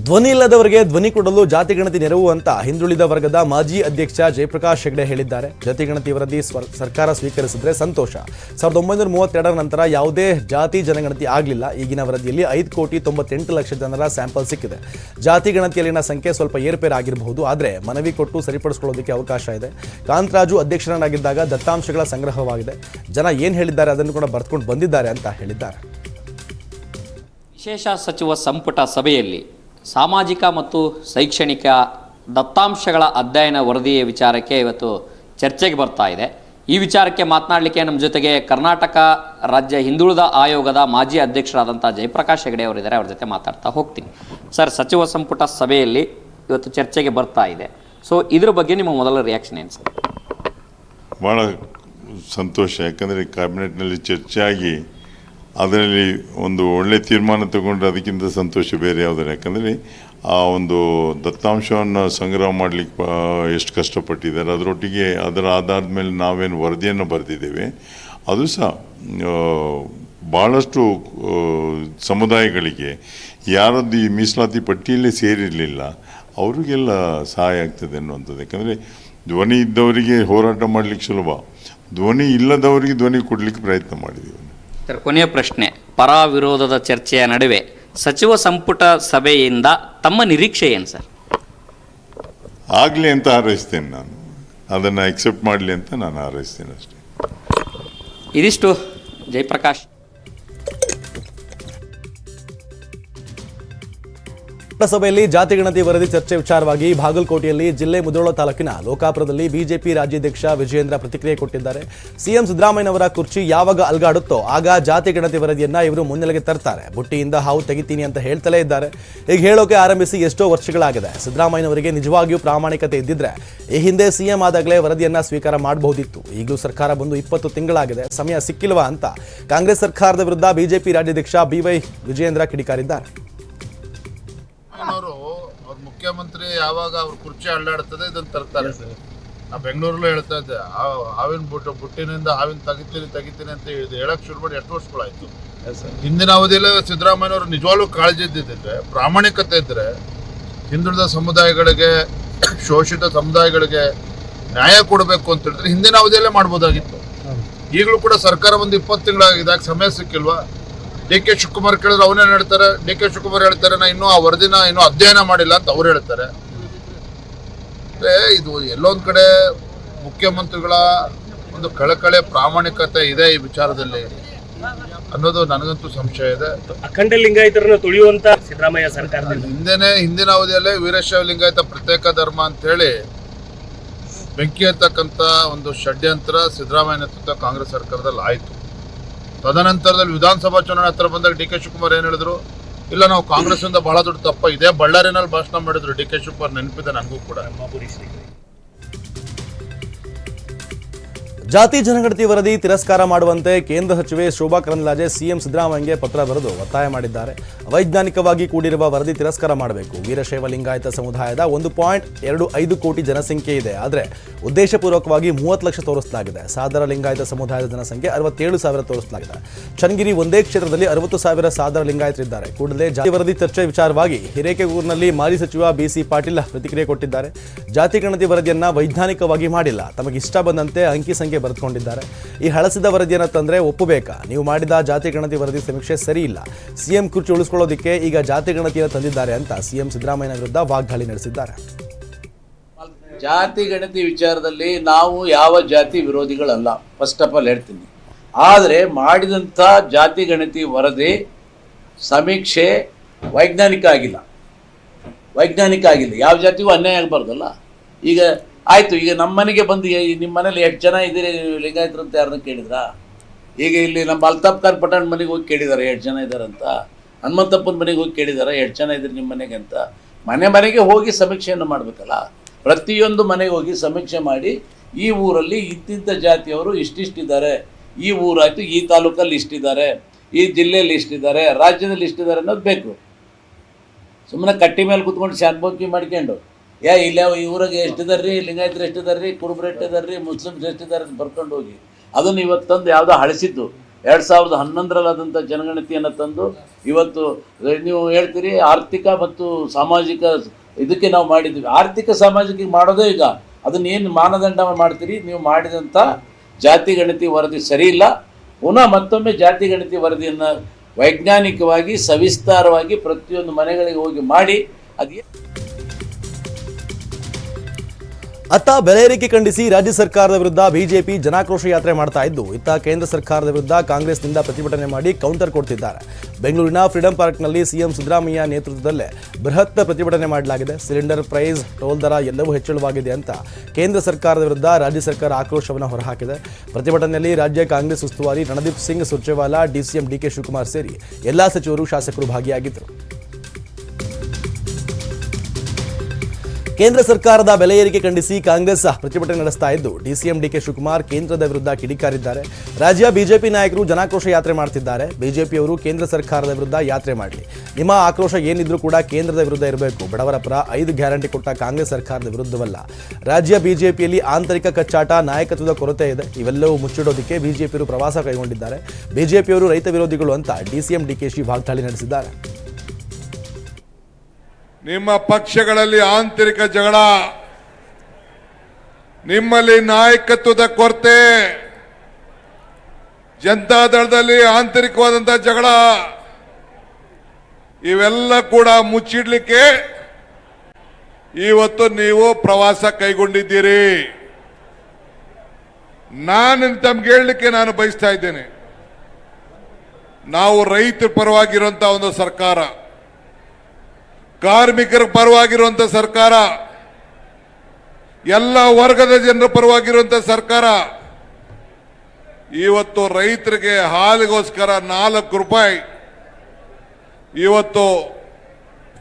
ಧ್ವನಿ ಇಲ್ಲದವರಿಗೆ ಧ್ವನಿ ಕೊಡಲು ಜಾತಿಗಣತಿ ನೆರವು ಅಂತ ಹಿಂದುಳಿದ ವರ್ಗದ ಮಾಜಿ ಅಧ್ಯಕ್ಷ ಜಯಪ್ರಕಾಶ್ ಹೆಗ್ಡೆ ಹೇಳಿದ್ದಾರೆ. ಜಾತಿಗಣತಿ ವರದಿ ಸರ್ಕಾರ ಸ್ವೀಕರಿಸಿದ್ರೆ ಸಂತೋಷ. ಸಾವಿರದ ಒಂಬೈನೂರ ಮೂವತ್ತೆರಡರ ನಂತರ ಯಾವುದೇ ಜಾತಿ ಜನಗಣತಿ ಆಗಲಿಲ್ಲ. ಈಗಿನ ವರದಿಯಲ್ಲಿ ಐದು ಕೋಟಿ ತೊಂಬತ್ತೆಂಟು ಲಕ್ಷ ಜನರ ಸ್ಯಾಂಪಲ್ ಸಿಕ್ಕಿದೆ. ಜಾತಿ ಗಣತಿಯಲ್ಲಿನ ಸಂಖ್ಯೆ ಸ್ವಲ್ಪ ಏರ್ಪೇರಾಗಿರಬಹುದು. ಆದರೆ ಮನವಿ ಕೊಟ್ಟು ಸರಿಪಡಿಸಿಕೊಳ್ಳೋದಕ್ಕೆ ಅವಕಾಶ ಇದೆ. ಕಾಂತರಾಜು ಅಧ್ಯಕ್ಷರನ್ನಾಗಿದ್ದಾಗ ದತ್ತಾಂಶಗಳ ಸಂಗ್ರಹವಾಗಿದೆ. ಜನ ಏನು ಹೇಳಿದ್ದಾರೆ ಅದನ್ನು ಕೂಡ ಬರ್ತ್ಕೊಂಡು ಬಂದಿದ್ದಾರೆ ಅಂತ ಹೇಳಿದ್ದಾರೆ. ವಿಶೇಷ ಸಚಿವ ಸಂಪುಟ ಸಭೆಯಲ್ಲಿ ಸಾಮಾಜಿಕ ಮತ್ತು ಶೈಕ್ಷಣಿಕ ದತ್ತಾಂಶಗಳ ಅಧ್ಯಯನ ವರದಿಯ ವಿಚಾರಕ್ಕೆ ಇವತ್ತು ಚರ್ಚೆಗೆ ಬರ್ತಾ ಇದೆ. ಈ ವಿಚಾರಕ್ಕೆ ಮಾತನಾಡಲಿಕ್ಕೆ ನಮ್ಮ ಜೊತೆಗೆ ಕರ್ನಾಟಕ ರಾಜ್ಯ ಹಿಂದುಳಿದ ಆಯೋಗದ ಮಾಜಿ ಅಧ್ಯಕ್ಷರಾದಂಥ ಜಯಪ್ರಕಾಶ್ ಹೆಗಡೆ ಅವರಿದ್ದಾರೆ. ಅವ್ರ ಜೊತೆ ಮಾತಾಡ್ತಾ ಹೋಗ್ತೀನಿ. ಸರ್, ಸಚಿವ ಸಂಪುಟ ಸಭೆಯಲ್ಲಿ ಇವತ್ತು ಚರ್ಚೆಗೆ ಬರ್ತಾ ಇದೆ. ಸೊ, ಇದ್ರ ಬಗ್ಗೆ ನಿಮ್ಮ ಮೊದಲ ರಿಯಾಕ್ಷನ್ ಏನು ಸರ್? ಭಾಳ ಸಂತೋಷ. ಯಾಕಂದರೆ ಕ್ಯಾಬಿನೆಟ್ನಲ್ಲಿ ಚರ್ಚೆಯಾಗಿ ಅದರಲ್ಲಿ ಒಂದು ಒಳ್ಳೆ ತೀರ್ಮಾನ ತಗೊಂಡ್ರೆ ಅದಕ್ಕಿಂತ ಸಂತೋಷ ಬೇರೆ ಯಾವುದಿಲ್ಲ ಯಾಕಂದರೆ ಆ ಒಂದು ದತ್ತಾಂಶವನ್ನು ಸಂಗ್ರಹ ಮಾಡಲಿಕ್ಕೆ ಎಷ್ಟು ಕಷ್ಟಪಟ್ಟಿದ್ದಾರೆ. ಅದರೊಟ್ಟಿಗೆ ಅದರ ಆಧಾರದ ಮೇಲೆ ನಾವೇನು ವರದಿಯನ್ನು ಬರೆದಿದ್ದೇವೆ. ಅದು ಸಹ ಭಾಳಷ್ಟು ಸಮುದಾಯಗಳಿಗೆ ಯಾರದ್ದು ಈ ಮೀಸಲಾತಿ ಪಟ್ಟಿಯಲ್ಲೇ ಸೇರಿರಲಿಲ್ಲ, ಅವರಿಗೆಲ್ಲ ಸಹಾಯ ಆಗ್ತದೆ ಅನ್ನುವಂಥದ್ದು. ಯಾಕಂದರೆ ಧ್ವನಿ ಇದ್ದವರಿಗೆ ಹೋರಾಟ ಮಾಡಲಿಕ್ಕೆ ಸುಲಭ. ಧ್ವನಿ ಇಲ್ಲದವರಿಗೆ ಧ್ವನಿ ಕೊಡಲಿಕ್ಕೆ ಪ್ರಯತ್ನ ಮಾಡಿದ್ದೀವಿ ಸರ್ ಕೊನೆಯ ಪ್ರಶ್ನೆ ಪರ ವಿರೋಧದ ಚರ್ಚೆಯ ನಡುವೆ ಸಚಿವ ಸಂಪುಟ ಸಭೆಯಿಂದ ತಮ್ಮ ನಿರೀಕ್ಷೆ ಏನು ಸರ್? ಆಗಲಿ ಅಂತ ಹಾರೈಸ್ತೇನೆ ನಾನು. ಅದನ್ನು ಎಕ್ಸೆಪ್ಟ್ ಮಾಡಲಿ ಅಂತ ನಾನು ಹಾರೈಸ್ತೇನೆ ಅಷ್ಟೇ. ಇದಿಷ್ಟು. ಜಯಪ್ರಕಾಶ್. ಸಭೆಯಲ್ಲಿ ಜಾತಿ ಗಣತಿ ವರದಿ ಚರ್ಚೆ ವಿಚಾರವಾಗಿ ಬಾಗಲಕೋಟೆಯಲ್ಲಿ ಜಿಲ್ಲೆ ಮುಧೋಳ ತಾಲೂಕಿನ ಲೋಕಾಪುರದಲ್ಲಿ ಬಿಜೆಪಿ ರಾಜ್ಯಾಧ್ಯಕ್ಷ ವಿಜಯೇಂದ್ರ ಪ್ರತಿಕ್ರಿಯೆ ಕೊಟ್ಟಿದ್ದಾರೆ. ಸಿಎಂ ಸಿದ್ದರಾಮಯ್ಯನವರ ಕುರ್ಚಿ ಯಾವಾಗ ಅಲ್ಗಾಡುತ್ತೋ ಆಗ ಜಾತಿ ಗಣತಿ ವರದಿಯನ್ನ ಇವರು ಮುನ್ನೆಲೆಗೆ ತರ್ತಾರೆ. ಬುಟ್ಟಿಯಿಂದ ಹಾವು ತೆಗಿತೀನಿ ಅಂತ ಹೇಳ್ತಲೇ ಇದ್ದಾರೆ. ಈಗ ಹೇಳೋಕೆ ಆರಂಭಿಸಿ ಎಷ್ಟೋ ವರ್ಷಗಳಾಗಿದೆ. ಸಿದ್ದರಾಮಯ್ಯನವರಿಗೆ ನಿಜವಾಗಿಯೂ ಪ್ರಾಮಾಣಿಕತೆ ಇದ್ದಿದ್ರೆ ಈ ಹಿಂದೆ ಸಿಎಂ ಆದಾಗಲೇ ವರದಿಯನ್ನ ಸ್ವೀಕಾರ ಮಾಡಬಹುದಿತ್ತು. ಈಗಲೂ ಸರ್ಕಾರ ಬಂದು ಇಪ್ಪತ್ತು ತಿಂಗಳಾಗಿದೆ. ಸಮಯ ಸಿಕ್ಕಿಲ್ವಾ ಅಂತ ಕಾಂಗ್ರೆಸ್ ಸರ್ಕಾರದ ವಿರುದ್ಧ ಬಿಜೆಪಿ ರಾಜ್ಯಾಧ್ಯಕ್ಷ ಬಿವೈ ವಿಜಯೇಂದ್ರ ಕಿಡಿಕಾರಿದ್ದಾರೆ. ಅವರು ಅವ್ರ ಮುಖ್ಯಮಂತ್ರಿ ಯಾವಾಗ ಅವ್ರ ಕುರ್ಚಿ ಅಳ್ಳಾಡ್ತದೆ ಇದನ್ನ ತರ್ತಾರೆ. ನಾ ಬೆಂಗಳೂರಲ್ಲೂ ಹೇಳ್ತಾ ಇದ್ದೆ ಆ- ಹಾವಿನ ಬುಟ್ಟು ಬುಟ್ಟಿನಿಂದ ಹಾವಿನ ತೆಗಿತೀನಿ ತೆಗಿತೀನಿ ಅಂತ ಹೇಳಿದೆ ಹೇಳಕ್ ಶುರು ಮಾಡಿ ಎಷ್ಟು ವರ್ಷಗಳಾಯ್ತು? ಹಿಂದಿನ ಅವಧಿಯಲ್ಲಿ ಸಿದ್ದರಾಮಯ್ಯ ಅವರು ನಿಜವಾಗ್ಲೂ ಕಾಳಜಿ ಇದ್ದಿದ್ರೆ ಪ್ರಾಮಾಣಿಕತೆ ಇದ್ರೆ ಹಿಂದುಳಿದ ಸಮುದಾಯಗಳಿಗೆ ಶೋಷಿತ ಸಮುದಾಯಗಳಿಗೆ ನ್ಯಾಯ ಕೊಡಬೇಕು ಅಂತ ಹೇಳಿದ್ರೆ ಹಿಂದಿನ ಅವಧಿಯಲ್ಲೇ ಮಾಡ್ಬೋದಾಗಿತ್ತು. ಈಗಲೂ ಕೂಡ ಸರ್ಕಾರ ಒಂದು ಇಪ್ಪತ್ತು ತಿಂಗಳಾಗಿದೆ ಸಮಯ ಸಿಕ್ಕಿಲ್ವಾ? ಡಿ ಕೆ ಶಿವಕುಮಾರ್ ಕೇಳಿದ್ರೆ ಅವನೇನು ಹೇಳ್ತಾರೆ. ಡಿ ಕೆ ಶಿವಕುಮಾರ್ ಹೇಳ್ತಾರೆ ನಾ ಇನ್ನೂ ಆ ವರದಿನ ಇನ್ನೂ ಅಧ್ಯಯನ ಮಾಡಿಲ್ಲ ಅಂತ ಅವ್ರು ಹೇಳ್ತಾರೆ. ಅಂದ್ರೆ ಇದು ಎಲ್ಲೊಂದ್ ಕಡೆ ಮುಖ್ಯಮಂತ್ರಿಗಳ ಒಂದು ಕಳಕಳೆ ಪ್ರಾಮಾಣಿಕತೆ ಇದೆ ಈ ವಿಚಾರದಲ್ಲಿ ಅನ್ನೋದು ನನಗಂತೂ ಸಂಶಯ ಇದೆ. ಅಖಂಡ ಲಿಂಗಾಯತರನ್ನು ತುಳಿಯುವಂತ ಸಿದ್ದರಾಮಯ್ಯ ಸರ್ಕಾರದಿಂದ. ಹಿಂದೆನೆ ಹಿಂದಿನ ಅವಧಿಯಲ್ಲೇ ವೀರಶೈವ ಲಿಂಗಾಯತ ಪ್ರತ್ಯೇಕ ಧರ್ಮ ಅಂತೇಳಿ ಬೆಂಕಿ ಹತ್ತಕ್ಕಂಥ ಒಂದು ಷಡ್ಯಂತ್ರ ಸಿದ್ದರಾಮಯ್ಯ ನೇತೃತ್ವ ಕಾಂಗ್ರೆಸ್ ಸರ್ಕಾರದಲ್ಲಿ ಆಯಿತು. ತದನಂತರದಲ್ಲಿ ವಿಧಾನಸಭಾ ಚುನಾವಣೆ ಹತ್ರ ಬಂದಾಗ ಡಿ ಕೆ ಶಿವಕುಮಾರ್ ಏನು ಹೇಳಿದ್ರು? ಇಲ್ಲ, ನಾವು ಕಾಂಗ್ರೆಸ್ಸಿಂದ ಬಹಳ ದೊಡ್ಡ ತಪ್ಪ. ಇದೇ ಬಳ್ಳಾರಿನಲ್ಲಿ ಭಾಷಣ ಮಾಡಿದ್ರು ಡಿ ಕೆ ಶಿವಕುಮಾರ್ ನೆನಪಿದೆ ನನಗೂ ಕೂಡ. ಜಾತಿ ಜನಗಣತಿ ವರದಿ ತಿರಸ್ಕಾರ ಮಾಡುವಂತೆ ಕೇಂದ್ರ ಸಚಿವೆ ಶೋಭಾ ಕರಂದ್ಲಾಜೆ ಸಿಎಂ ಸಿದ್ದರಾಮಯ್ಯಗೆ ಪತ್ರ ಬರೆದು ಒತ್ತಾಯ ಮಾಡಿದ್ದಾರೆ. ವೈಜ್ಞಾನಿಕವಾಗಿ ಕೂಡಿರುವ ವರದಿ ತಿರಸ್ಕಾರ ಮಾಡಬೇಕು. ವೀರಶೈವ ಲಿಂಗಾಯತ ಸಮುದಾಯದ ಒಂದು ಪಾಯಿಂಟ್ ಎರಡು ಐದು ಕೋಟಿ ಜನಸಂಖ್ಯೆ ಇದೆ. ಆದರೆ ಉದ್ದೇಶಪೂರ್ವಕವಾಗಿ ಮೂವತ್ತು ಲಕ್ಷ ತೋರಿಸಲಾಗಿದೆ. ಸಾದರ ಲಿಂಗಾಯತ ಸಮುದಾಯದ ಜನಸಂಖ್ಯೆ ಅರವತ್ತೇಳು ಸಾವಿರ ತೋರಿಸಲಾಗಿದೆ. ಚನ್ನಗಿರಿ ಒಂದೇ ಕ್ಷೇತ್ರದಲ್ಲಿ ಅರವತ್ತು ಸಾವಿರ ಸಾದರ ಲಿಂಗಾಯತರಿದ್ದಾರೆ. ಕೂಡಲೇ ಜಾತಿ ವರದಿ ಚರ್ಚೆ ವಿಚಾರವಾಗಿ ಹಿರೇಕೆಗೂರಿನಲ್ಲಿ ಮಾಜಿ ಸಚಿವ ಬಿಸಿ ಪಾಟೀಲ್ ಪ್ರತಿಕ್ರಿಯೆ ಕೊಟ್ಟಿದ್ದಾರೆ. ಜಾತಿ ಗಣತಿ ವರದಿಯನ್ನು ವೈಜ್ಞಾನಿಕವಾಗಿ ಮಾಡಿಲ್ಲ. ತಮಗಿಷ್ಟ ಬಂದಂತೆ ಅಂಕಿ ಸಂಖ್ಯೆ ಬರೆದುಕೊಂಡಿದ್ದಾರೆ ಈ ಹಳಸಿದ ವರದಿಯನ್ನು ತಂದ್ರೆ ಒಪ್ಪಬೇಕಾ? ನೀವು ಮಾಡಿದ ಜಾತಿ ಗಣತಿ ವರದಿ ಸಮೀಕ್ಷೆ ಸರಿ ಇಲ್ಲ ಸಿಎಂ ಕುರ್ಚಿ ಉಳಿಸ್ಕೊಳ್ಳೋದಿಕ್ಕೆ ಈಗ ಜಾತಿ ಗಣತಿಯನ್ನು ತಂದಿದ್ದಾರೆ ಅಂತ ಸಿಎಂ ಸಿದ್ದರಾಮಯ್ಯ ವಿರುದ್ಧ ವಾಗ್ದಾಳಿ ನಡೆಸಿದ್ದಾರೆ. ಜಾತಿ ಗಣತಿ ವಿಚಾರದಲ್ಲಿ ನಾವು ಯಾವ ಜಾತಿ ವಿರೋಧಿಗಳಲ್ಲ. ಫಸ್ಟ್ ಆಫ್ ಆಲ್ ಹೇಳ್ತೀನಿ. ಆದರೆ ಮಾಡಿದಂಥ ಜಾತಿ ಗಣತಿ ವರದಿ ಸಮೀಕ್ಷೆ ವೈಜ್ಞಾನಿಕ ಆಗಿಲ್ಲ. ವೈಜ್ಞಾನಿಕ ಆಗಿಲ್ಲ. ಯಾವ ಜಾತಿಗೂ ಅನ್ಯಾಯ ಆಗಬಾರ್ದಲ್ಲ. ಈಗ ಆಯಿತು, ಈಗ ನಮ್ಮ ಮನೆಗೆ ಬಂದು ನಿಮ್ಮ ಮನೇಲಿ ಎಷ್ಟು ಜನ ಇದ್ದೀರಿ ಲಿಂಗಾಯತರು ಅಂತ ಯಾರನ್ನ ಕೇಳಿದ್ರಾ? ಈಗ ಇಲ್ಲಿ ನಮ್ಮ ಅಲ್ತಾಫ್ ಖಾನ್ ಪಠಾಣ್ ಮನೆಗೆ ಹೋಗಿ ಕೇಳಿದ್ದಾರೆ ಎಷ್ಟು ಜನ ಇದ್ದಾರೆ ಅಂತ. ಹನುಮಂತಪ್ಪನ ಮನೆಗೆ ಹೋಗಿ ಕೇಳಿದ್ದಾರೆ ಎಷ್ಟು ಜನ ಇದ್ದೀರಿ ನಿಮ್ಮ ಮನೆಗೆ ಅಂತ. ಮನೆ ಮನೆಗೆ ಹೋಗಿ ಸಮೀಕ್ಷೆಯನ್ನು ಮಾಡಬೇಕಲ್ಲ? ಪ್ರತಿಯೊಂದು ಮನೆಗೆ ಹೋಗಿ ಸಮೀಕ್ಷೆ ಮಾಡಿ ಈ ಊರಲ್ಲಿ ಇಂತಿಂಥ ಜಾತಿಯವರು ಇಷ್ಟಿಷ್ಟಿದ್ದಾರೆ. ಈ ಊರಾಯಿತು, ಈ ತಾಲೂಕಲ್ಲಿ ಇಷ್ಟಿದ್ದಾರೆ. ಈ ಜಿಲ್ಲೆಯಲ್ಲಿ ಇಷ್ಟಿದ್ದಾರೆ. ರಾಜ್ಯದಲ್ಲಿ ಇಷ್ಟಿದ್ದಾರೆ ಅನ್ನೋದು ಬೇಕು. ಸುಮ್ಮನೆ ಕಟ್ಟಿ ಮೇಲೆ ಕುತ್ಕೊಂಡು ಶಾನ್ಬೋಕಿ ಮಾಡ್ಕೊಂಡು. ಯಾ ಇಲ್ಲ ಈ ಊರಾಗೆ ಎಷ್ಟಿದಾರೆ ರೀ ಲಿಂಗಾಯತರು ಎಷ್ಟಿದಾರ್ರಿ ಕುರುಬ್ರು ಎಷ್ಟಿದಾರ್ರಿ ಮುಸ್ಲಿಮ್ಸ್ ಎಷ್ಟಿದ್ದಾರೆ ಅಂತ ಬರ್ಕೊಂಡು ಹೋಗಿ. ಅದನ್ನು ಇವತ್ತು ತಂದು ಯಾವುದೋ ಹಳಸಿದ್ದು. ಎರಡು ಸಾವಿರದ ಹನ್ನೊಂದರಲ್ಲಾದಂಥ ಜನಗಣತಿಯನ್ನು ತಂದು ಇವತ್ತು ನೀವು ಹೇಳ್ತೀರಿ, ಆರ್ಥಿಕ ಮತ್ತು ಸಾಮಾಜಿಕ ಇದಕ್ಕೆ ನಾವು ಮಾಡಿದ್ವಿ. ಆರ್ಥಿಕ ಸಾಮಾಜಿಕ ಮಾಡೋದೇ ಈಗ. ಅದನ್ನ ಏನು ಮಾನದಂಡ ಮಾಡ್ತೀರಿ? ನೀವು ಮಾಡಿದಂಥ ಜಾತಿ ಗಣತಿ ವರದಿ ಸರಿ ಇಲ್ಲ. ಪುನಃ ಮತ್ತೊಮ್ಮೆ ಜಾತಿ ಗಣತಿ ವರದಿಯನ್ನು ವೈಜ್ಞಾನಿಕವಾಗಿ ಸವಿಸ್ತಾರವಾಗಿ ಪ್ರತಿಯೊಂದು ಮನೆಗಳಿಗೆ ಹೋಗಿ ಮಾಡಿ, ಅದು ಅತ್ತ ಬೆಲೆ ಏರಿಕೆ ಖಂಡಿಸಿ ರಾಜ್ಯ ಸರ್ಕಾರದ ವಿರುದ್ಧ ಬಿಜೆಪಿ ಜನಾಕ್ರೋಶ ಯಾತ್ರೆ ಮಾಡ್ತಾ ಇದ್ದು, ಇತ್ತ ಕೇಂದ್ರ ಸರ್ಕಾರದ ವಿರುದ್ಧ ಕಾಂಗ್ರೆಸ್ನಿಂದ ಪ್ರತಿಭಟನೆ ಮಾಡಿ ಕೌಂಟರ್ ಕೊಡ್ತಿದ್ದಾರೆ. ಬೆಂಗಳೂರಿನ ಫ್ರೀಡಂ ಪಾರ್ಕ್ನಲ್ಲಿ ಸಿಎಂ ಸಿದ್ದರಾಮಯ್ಯ ನೇತೃತ್ವದಲ್ಲೇ ಬೃಹತ್ ಪ್ರತಿಭಟನೆ ಮಾಡಲಾಗಿದೆ. ಸಿಲಿಂಡರ್ ಪ್ರೈಸ್, ಟೋಲ್ ದರ ಎಲ್ಲವೂ ಹೆಚ್ಚಳವಾಗಿದೆ ಅಂತ ಕೇಂದ್ರ ಸರ್ಕಾರದ ವಿರುದ್ಧ ರಾಜ್ಯ ಸರ್ಕಾರ ಆಕ್ರೋಶವನ್ನು ಹೊರಹಾಕಿದೆ. ಪ್ರತಿಭಟನೆಯಲ್ಲಿ ರಾಜ್ಯ ಕಾಂಗ್ರೆಸ್ ಉಸ್ತುವಾರಿ ರಣದೀಪ್ ಸಿಂಗ್ ಸುರ್ಜೇವಾಲಾ, ಡಿಸಿಎಂ ಡಿಕೆ ಶಿವಕುಮಾರ್ ಸೇರಿ ಎಲ್ಲಾ ಸಚಿವರು ಶಾಸಕರು ಭಾಗಿಯಾಗಿದ್ದರು. ಕೇಂದ್ರ ಸರ್ಕಾರದ ಬೆಲೆ ಏರಿಕೆ ಖಂಡಿಸಿ ಕಾಂಗ್ರೆಸ್ ಪ್ರತಿಭಟನೆ ನಡೆಸ್ತಾ ಇದ್ದು, ಡಿಸಿಎಂ ಡಿಕೆ ಶಿವಕುಮಾರ್ ಕೇಂದ್ರದ ವಿರುದ್ಧ ಕಿಡಿಕಾರಿದ್ದಾರೆ. ರಾಜ್ಯ ಬಿಜೆಪಿ ನಾಯಕರು ಜನಾಕ್ರೋಶ ಯಾತ್ರೆ ಮಾಡ್ತಿದ್ದಾರೆ. ಬಿಜೆಪಿಯವರು ಕೇಂದ್ರ ಸರ್ಕಾರದ ವಿರುದ್ಧ ಯಾತ್ರೆ ಮಾಡಲಿ. ನಿಮ್ಮ ಆಕ್ರೋಶ ಏನಿದ್ರೂ ಕೂಡ ಕೇಂದ್ರದ ವಿರುದ್ಧ ಇರಬೇಕು. ಬಡವರ ಪರ ಐದು ಗ್ಯಾರಂಟಿ ಕೊಟ್ಟ ಕಾಂಗ್ರೆಸ್ ಸರ್ಕಾರದ ವಿರುದ್ಧವಲ್ಲ. ರಾಜ್ಯ ಬಿಜೆಪಿಯಲ್ಲಿ ಆಂತರಿಕ ಕಚ್ಚಾಟ, ನಾಯಕತ್ವದ ಕೊರತೆ ಇದೆ. ಇವೆಲ್ಲವೂ ಮುಚ್ಚಿಡೋದಕ್ಕೆ ಬಿಜೆಪಿಯವರು ಪ್ರವಾಸ ಕೈಗೊಂಡಿದ್ದಾರೆ. ಬಿಜೆಪಿಯವರು ರೈತ ವಿರೋಧಿಗಳು ಅಂತ ಡಿಸಿಎಂ ಡಿಕೆಶಿ ವಾಗ್ದಾಳಿ ನಡೆಸಿದ್ದಾರೆ. ನಿಮ್ಮ ಪಕ್ಷಗಳಲ್ಲಿ ಆಂತರಿಕ ಜಗಳ, ನಿಮ್ಮಲ್ಲಿ ನಾಯಕತ್ವದ ಕೊರತೆ ಜನತಾದಳದಲ್ಲಿ ಆಂತರಿಕವಾದಂತಹ ಜಗಳ, ಇವೆಲ್ಲ ಕೂಡ ಮುಚ್ಚಿಡ್ಲಿಕ್ಕೆ ಇವತ್ತು ನೀವು ಪ್ರವಾಸ ಕೈಗೊಂಡಿದ್ದೀರಿ. ನಾನು ತಮ್ಗೆ ಹೇಳಲಿಕ್ಕೆ ನಾನು ಬಯಸ್ತಾ ಇದ್ದೇನೆ. ನಾವು ರೈತರ ಪರವಾಗಿರುವಂತಹ ಒಂದು ಸರ್ಕಾರ. ಕಾರ್ಮಿಕರ ಪರವಾಗಿರುವಂತ ಸರ್ಕಾರ, ಎಲ್ಲ ವರ್ಗದ ಜನರ ಪರವಾಗಿರುವಂತ ಸರ್ಕಾರ, ಇವತ್ತು ರೈತರಿಗೆ ಹಾಲಿಗೋಸ್ಕರ ನಾಲ್ಕು ರೂಪಾಯಿ, ಇವತ್ತು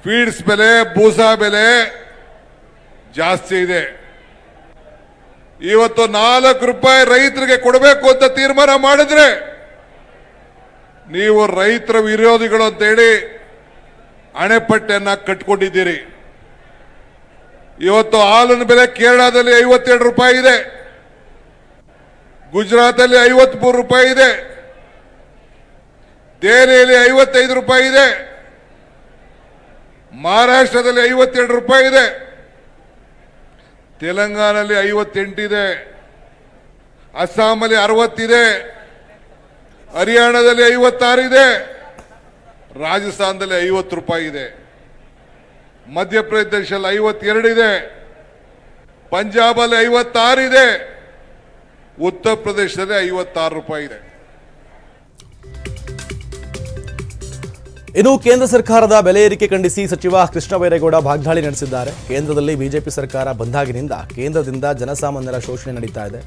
ಫೀಡ್ಸ್ ಬೆಲೆ ಬೂಸಾ ಬೆಲೆ ಜಾಸ್ತಿ ಇದೆ. ಇವತ್ತು ನಾಲ್ಕು ರೂಪಾಯಿ ರೈತರಿಗೆ ಕೊಡಬೇಕು ಅಂತ ತೀರ್ಮಾನ ಮಾಡಿದ್ರೆ, ನೀವು ರೈತರ ವಿರೋಧಿಗಳು ಅಂತೇಳಿ ಅಣೆಪಟ್ಟೆಯನ್ನ ಕಟ್ಕೊಂಡಿದ್ದೀರಿ. ಇವತ್ತು ಹಾಲಿನ ಬೆಲೆ ಕೇರಳದಲ್ಲಿ ಐವತ್ತೆರಡು ರೂಪಾಯಿ ಇದೆ. ಗುಜರಾತಲ್ಲಿ ಐವತ್ಮೂರು ರೂಪಾಯಿ ಇದೆ. ದೆಹಲಿಯಲ್ಲಿ ಐವತ್ತೈದು ರೂಪಾಯಿ ಇದೆ. ಮಹಾರಾಷ್ಟ್ರದಲ್ಲಿ ಐವತ್ತೆರಡು ರೂಪಾಯಿ ಇದೆ. ತೆಲಂಗಾಣದಲ್ಲಿ ಐವತ್ತೆಂಟಿದೆ ಅಸ್ಸಾಮಲ್ಲಿ ಅರವತ್ತಿದೆ ಹರಿಯಾಣದಲ್ಲಿ ಐವತ್ತಾರಿದೆ ರಾಜಸ್ಥಾನದಲ್ಲಿ ಐವತ್ತು ರೂಪಾಯಿ ಇದೆ. ಮಧ್ಯಪ್ರದೇಶದಲ್ಲಿ ಐವತ್ತೆರಡು ಇದೆ. ಪಂಜಾಬಲ್ಲಿ ಐವತ್ತಾರು ಇದೆ. ಉತ್ತರ ಪ್ರದೇಶದಲ್ಲಿ ಐವತ್ತಾರು ರೂಪಾಯಿ ಇದೆ. ಇನ್ನು ಕೇಂದ್ರ ಸರ್ಕಾರದ ಬೆಲೆ ಏರಿಕೆ ಖಂಡಿಸಿ ಸಚಿವ ಕೃಷ್ಣ ಬೈರೇಗೌಡ ವಾಗ್ದಾಳಿ ನಡೆಸಿದ್ದಾರೆ. ಕೇಂದ್ರದಲ್ಲಿ ಬಿಜೆಪಿ ಸರ್ಕಾರ ಬಂದಾಗಿನಿಂದ ಕೇಂದ್ರದಿಂದ ಜನಸಾಮಾನ್ಯರ ಶೋಷಣೆ ನಡೀತಾ ಇದೆ.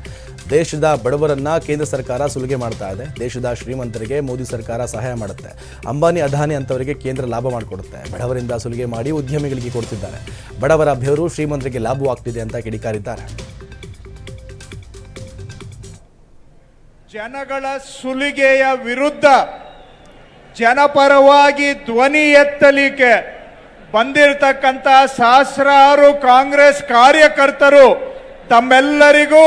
ದೇಶದ ಬಡವರನ್ನ ಕೇಂದ್ರ ಸರ್ಕಾರ ಸುಲಿಗೆ ಮಾಡ್ತಾ ಇದೆ. ದೇಶದ ಶ್ರೀಮಂತರಿಗೆ ಮೋದಿ ಸರ್ಕಾರ ಸಹಾಯ ಮಾಡುತ್ತೆ. ಅಂಬಾನಿ, ಅದಾನಿ ಅಂತವರಿಗೆ ಕೇಂದ್ರ ಲಾಭ ಮಾಡಿಕೊಡುತ್ತೆ. ಬಡವರಿಂದ ಸುಲಿಗೆ ಮಾಡಿ ಉದ್ಯಮಿಗಳಿಗೆ ಕೊಡ್ತಿದ್ದಾರೆ. ಬಡವರ ಬೆವರು ಶ್ರೀಮಂತರಿಗೆ ಲಾಭವಾಗ್ತಿದೆ ಅಂತ ಕಿಡಿಕಾರಿದ್ದಾರೆ. ಜನಗಳ ಸುಲಿಗೆಯ ವಿರುದ್ಧ ಜನಪರವಾಗಿ ಧ್ವನಿ ಎತ್ತಲಿಕ್ಕೆ ಬಂದಿರತಕ್ಕಂಥ ಸಹಸ್ರಾರು ಕಾಂಗ್ರೆಸ್ ಕಾರ್ಯಕರ್ತರು ತಮ್ಮೆಲ್ಲರಿಗೂ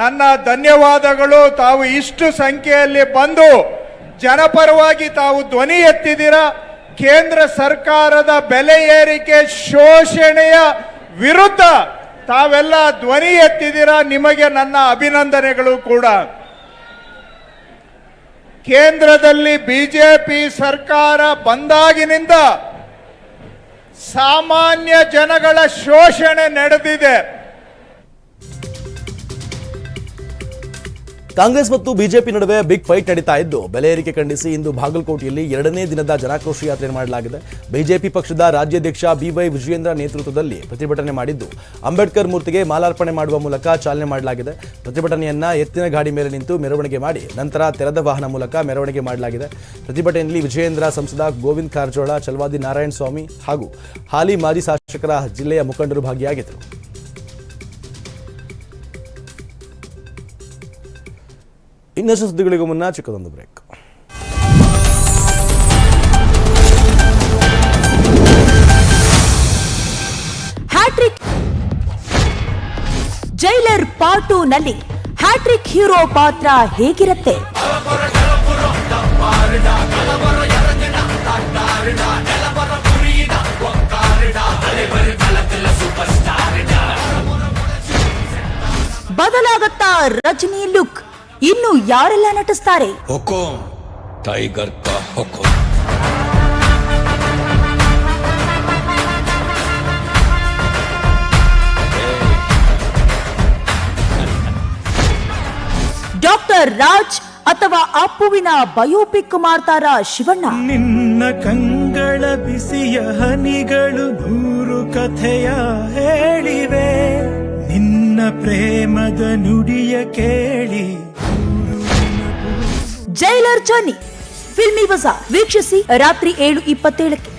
ನನ್ನ ಧನ್ಯವಾದಗಳು. ತಾವು ಇಷ್ಟು ಸಂಖ್ಯೆಯಲ್ಲಿ ಬಂದು ಜನಪರವಾಗಿ ತಾವು ಧ್ವನಿ ಎತ್ತಿದ್ದೀರ? ಕೇಂದ್ರ ಸರ್ಕಾರದ ಬೆಲೆ ಏರಿಕೆ ಶೋಷಣೆಯ ವಿರುದ್ಧ ತಾವೆಲ್ಲ ಧ್ವನಿ ಎತ್ತಿದ್ದೀರಾ? ನಿಮಗೆ ನನ್ನ ಅಭಿನಂದನೆಗಳು ಕೂಡ. ಕೇಂದ್ರದಲ್ಲಿ ಬಿಜೆಪಿ ಸರ್ಕಾರ ಬಂದಾಗಿನಿಂದ ಸಾಮಾನ್ಯ ಜನಗಳ ಶೋಷಣೆ ನಡೆದಿದೆ. ಕಾಂಗ್ರೆಸ್ ಮತ್ತು ಬಿಜೆಪಿ ನಡುವೆ ಬಿಗ್ ಫೈಟ್ ನಡೀತಾ ಇದ್ದು, ಬೆಲೆ ಏರಿಕೆ ಖಂಡಿಸಿ ಇಂದು ಬಾಗಲಕೋಟೆಯಲ್ಲಿ ಎರಡನೇ ದಿನದ ಜನಾಕ್ರೋಶ ಯಾತ್ರೆ ಮಾಡಲಾಗಿದೆ. ಬಿಜೆಪಿ ಪಕ್ಷದ ರಾಜ್ಯಾಧ್ಯಕ್ಷ ಬಿವೈ ವಿಜಯೇಂದ್ರ ನೇತೃತ್ವದಲ್ಲಿ ಪ್ರತಿಭಟನೆ ಮಾಡಿದ್ದು, ಅಂಬೇಡ್ಕರ್ ಮೂರ್ತಿಗೆ ಮಾಲಾರ್ಪಣೆ ಮಾಡುವ ಮೂಲಕ ಚಾಲನೆ ಮಾಡಲಾಗಿದೆ. ಪ್ರತಿಭಟನೆಯನ್ನ ಎತ್ತಿನ ಗಾಡಿ ಮೇಲೆ ನಿಂತು ಮೆರವಣಿಗೆ ಮಾಡಿ, ನಂತರ ತೆರೆದ ವಾಹನ ಮೂಲಕ ಮೆರವಣಿಗೆ ಮಾಡಲಾಗಿದೆ. ಪ್ರತಿಭಟನೆಯಲ್ಲಿ ವಿಜಯೇಂದ್ರ ಸಂಸದ ಗೋವಿಂದ್ ಕಾರಜೋಳ ಚಲವಾದಿ ನಾರಾಯಣ ಸ್ವಾಮಿ ಹಾಗೂ ಹಾಲಿ ಮಾಜಿ ಶಾಸಕರ ಜಿಲ್ಲೆಯ ಮುಖಂಡರು ಭಾಗಿಯಾಗಿದ್ದರು. ಇನ್ನಷ್ಟು ಸುದ್ದಿಗಳಿಗೂ ಮುನ್ನ ಚಿಕ್ಕದೊಂದು break. Hat trick Jailer part two ನಲ್ಲಿ ಹ್ಯಾಟ್ರಿಕ್ ಹೀರೋ ಪಾತ್ರ ಹೇಗಿರುತ್ತೆ? ಬದಲಾಗತ್ತಾ ರಜನಿ ಲುಕ್. ಇನ್ನು ಯಾರೆಲ್ಲ ನಟಿಸ್ತಾರೆ? ಟೈಗರ್ ಕಾ ಡಾಕ್ಟರ್ ರಾಜ್ ಅಥವಾ ಅಪ್ಪುವಿನ ಬಯೋಪಿಕ್ ಮಾಡ್ತಾರ ಶಿವಣ್ಣ. ನಿನ್ನ ಕಂಗಳ ಬಿಸಿಯ ಹನಿಗಳು ಭೂರು ಕಥೆಯ ಹೇಳಿವೆ. ನಿನ್ನ ಪ್ರೇಮದ ನುಡಿಯ ಕೇಳಿ ಜೈಲರ್ ಜರ್ನಿ ಫಿಲ್ಮಿ ಬಜಾರ್. ವೀಕ್ಷಿಸಿ ರಾತ್ರಿ ಏಳು ಇಪ್ಪತ್ತೇಳಕ್ಕೆ.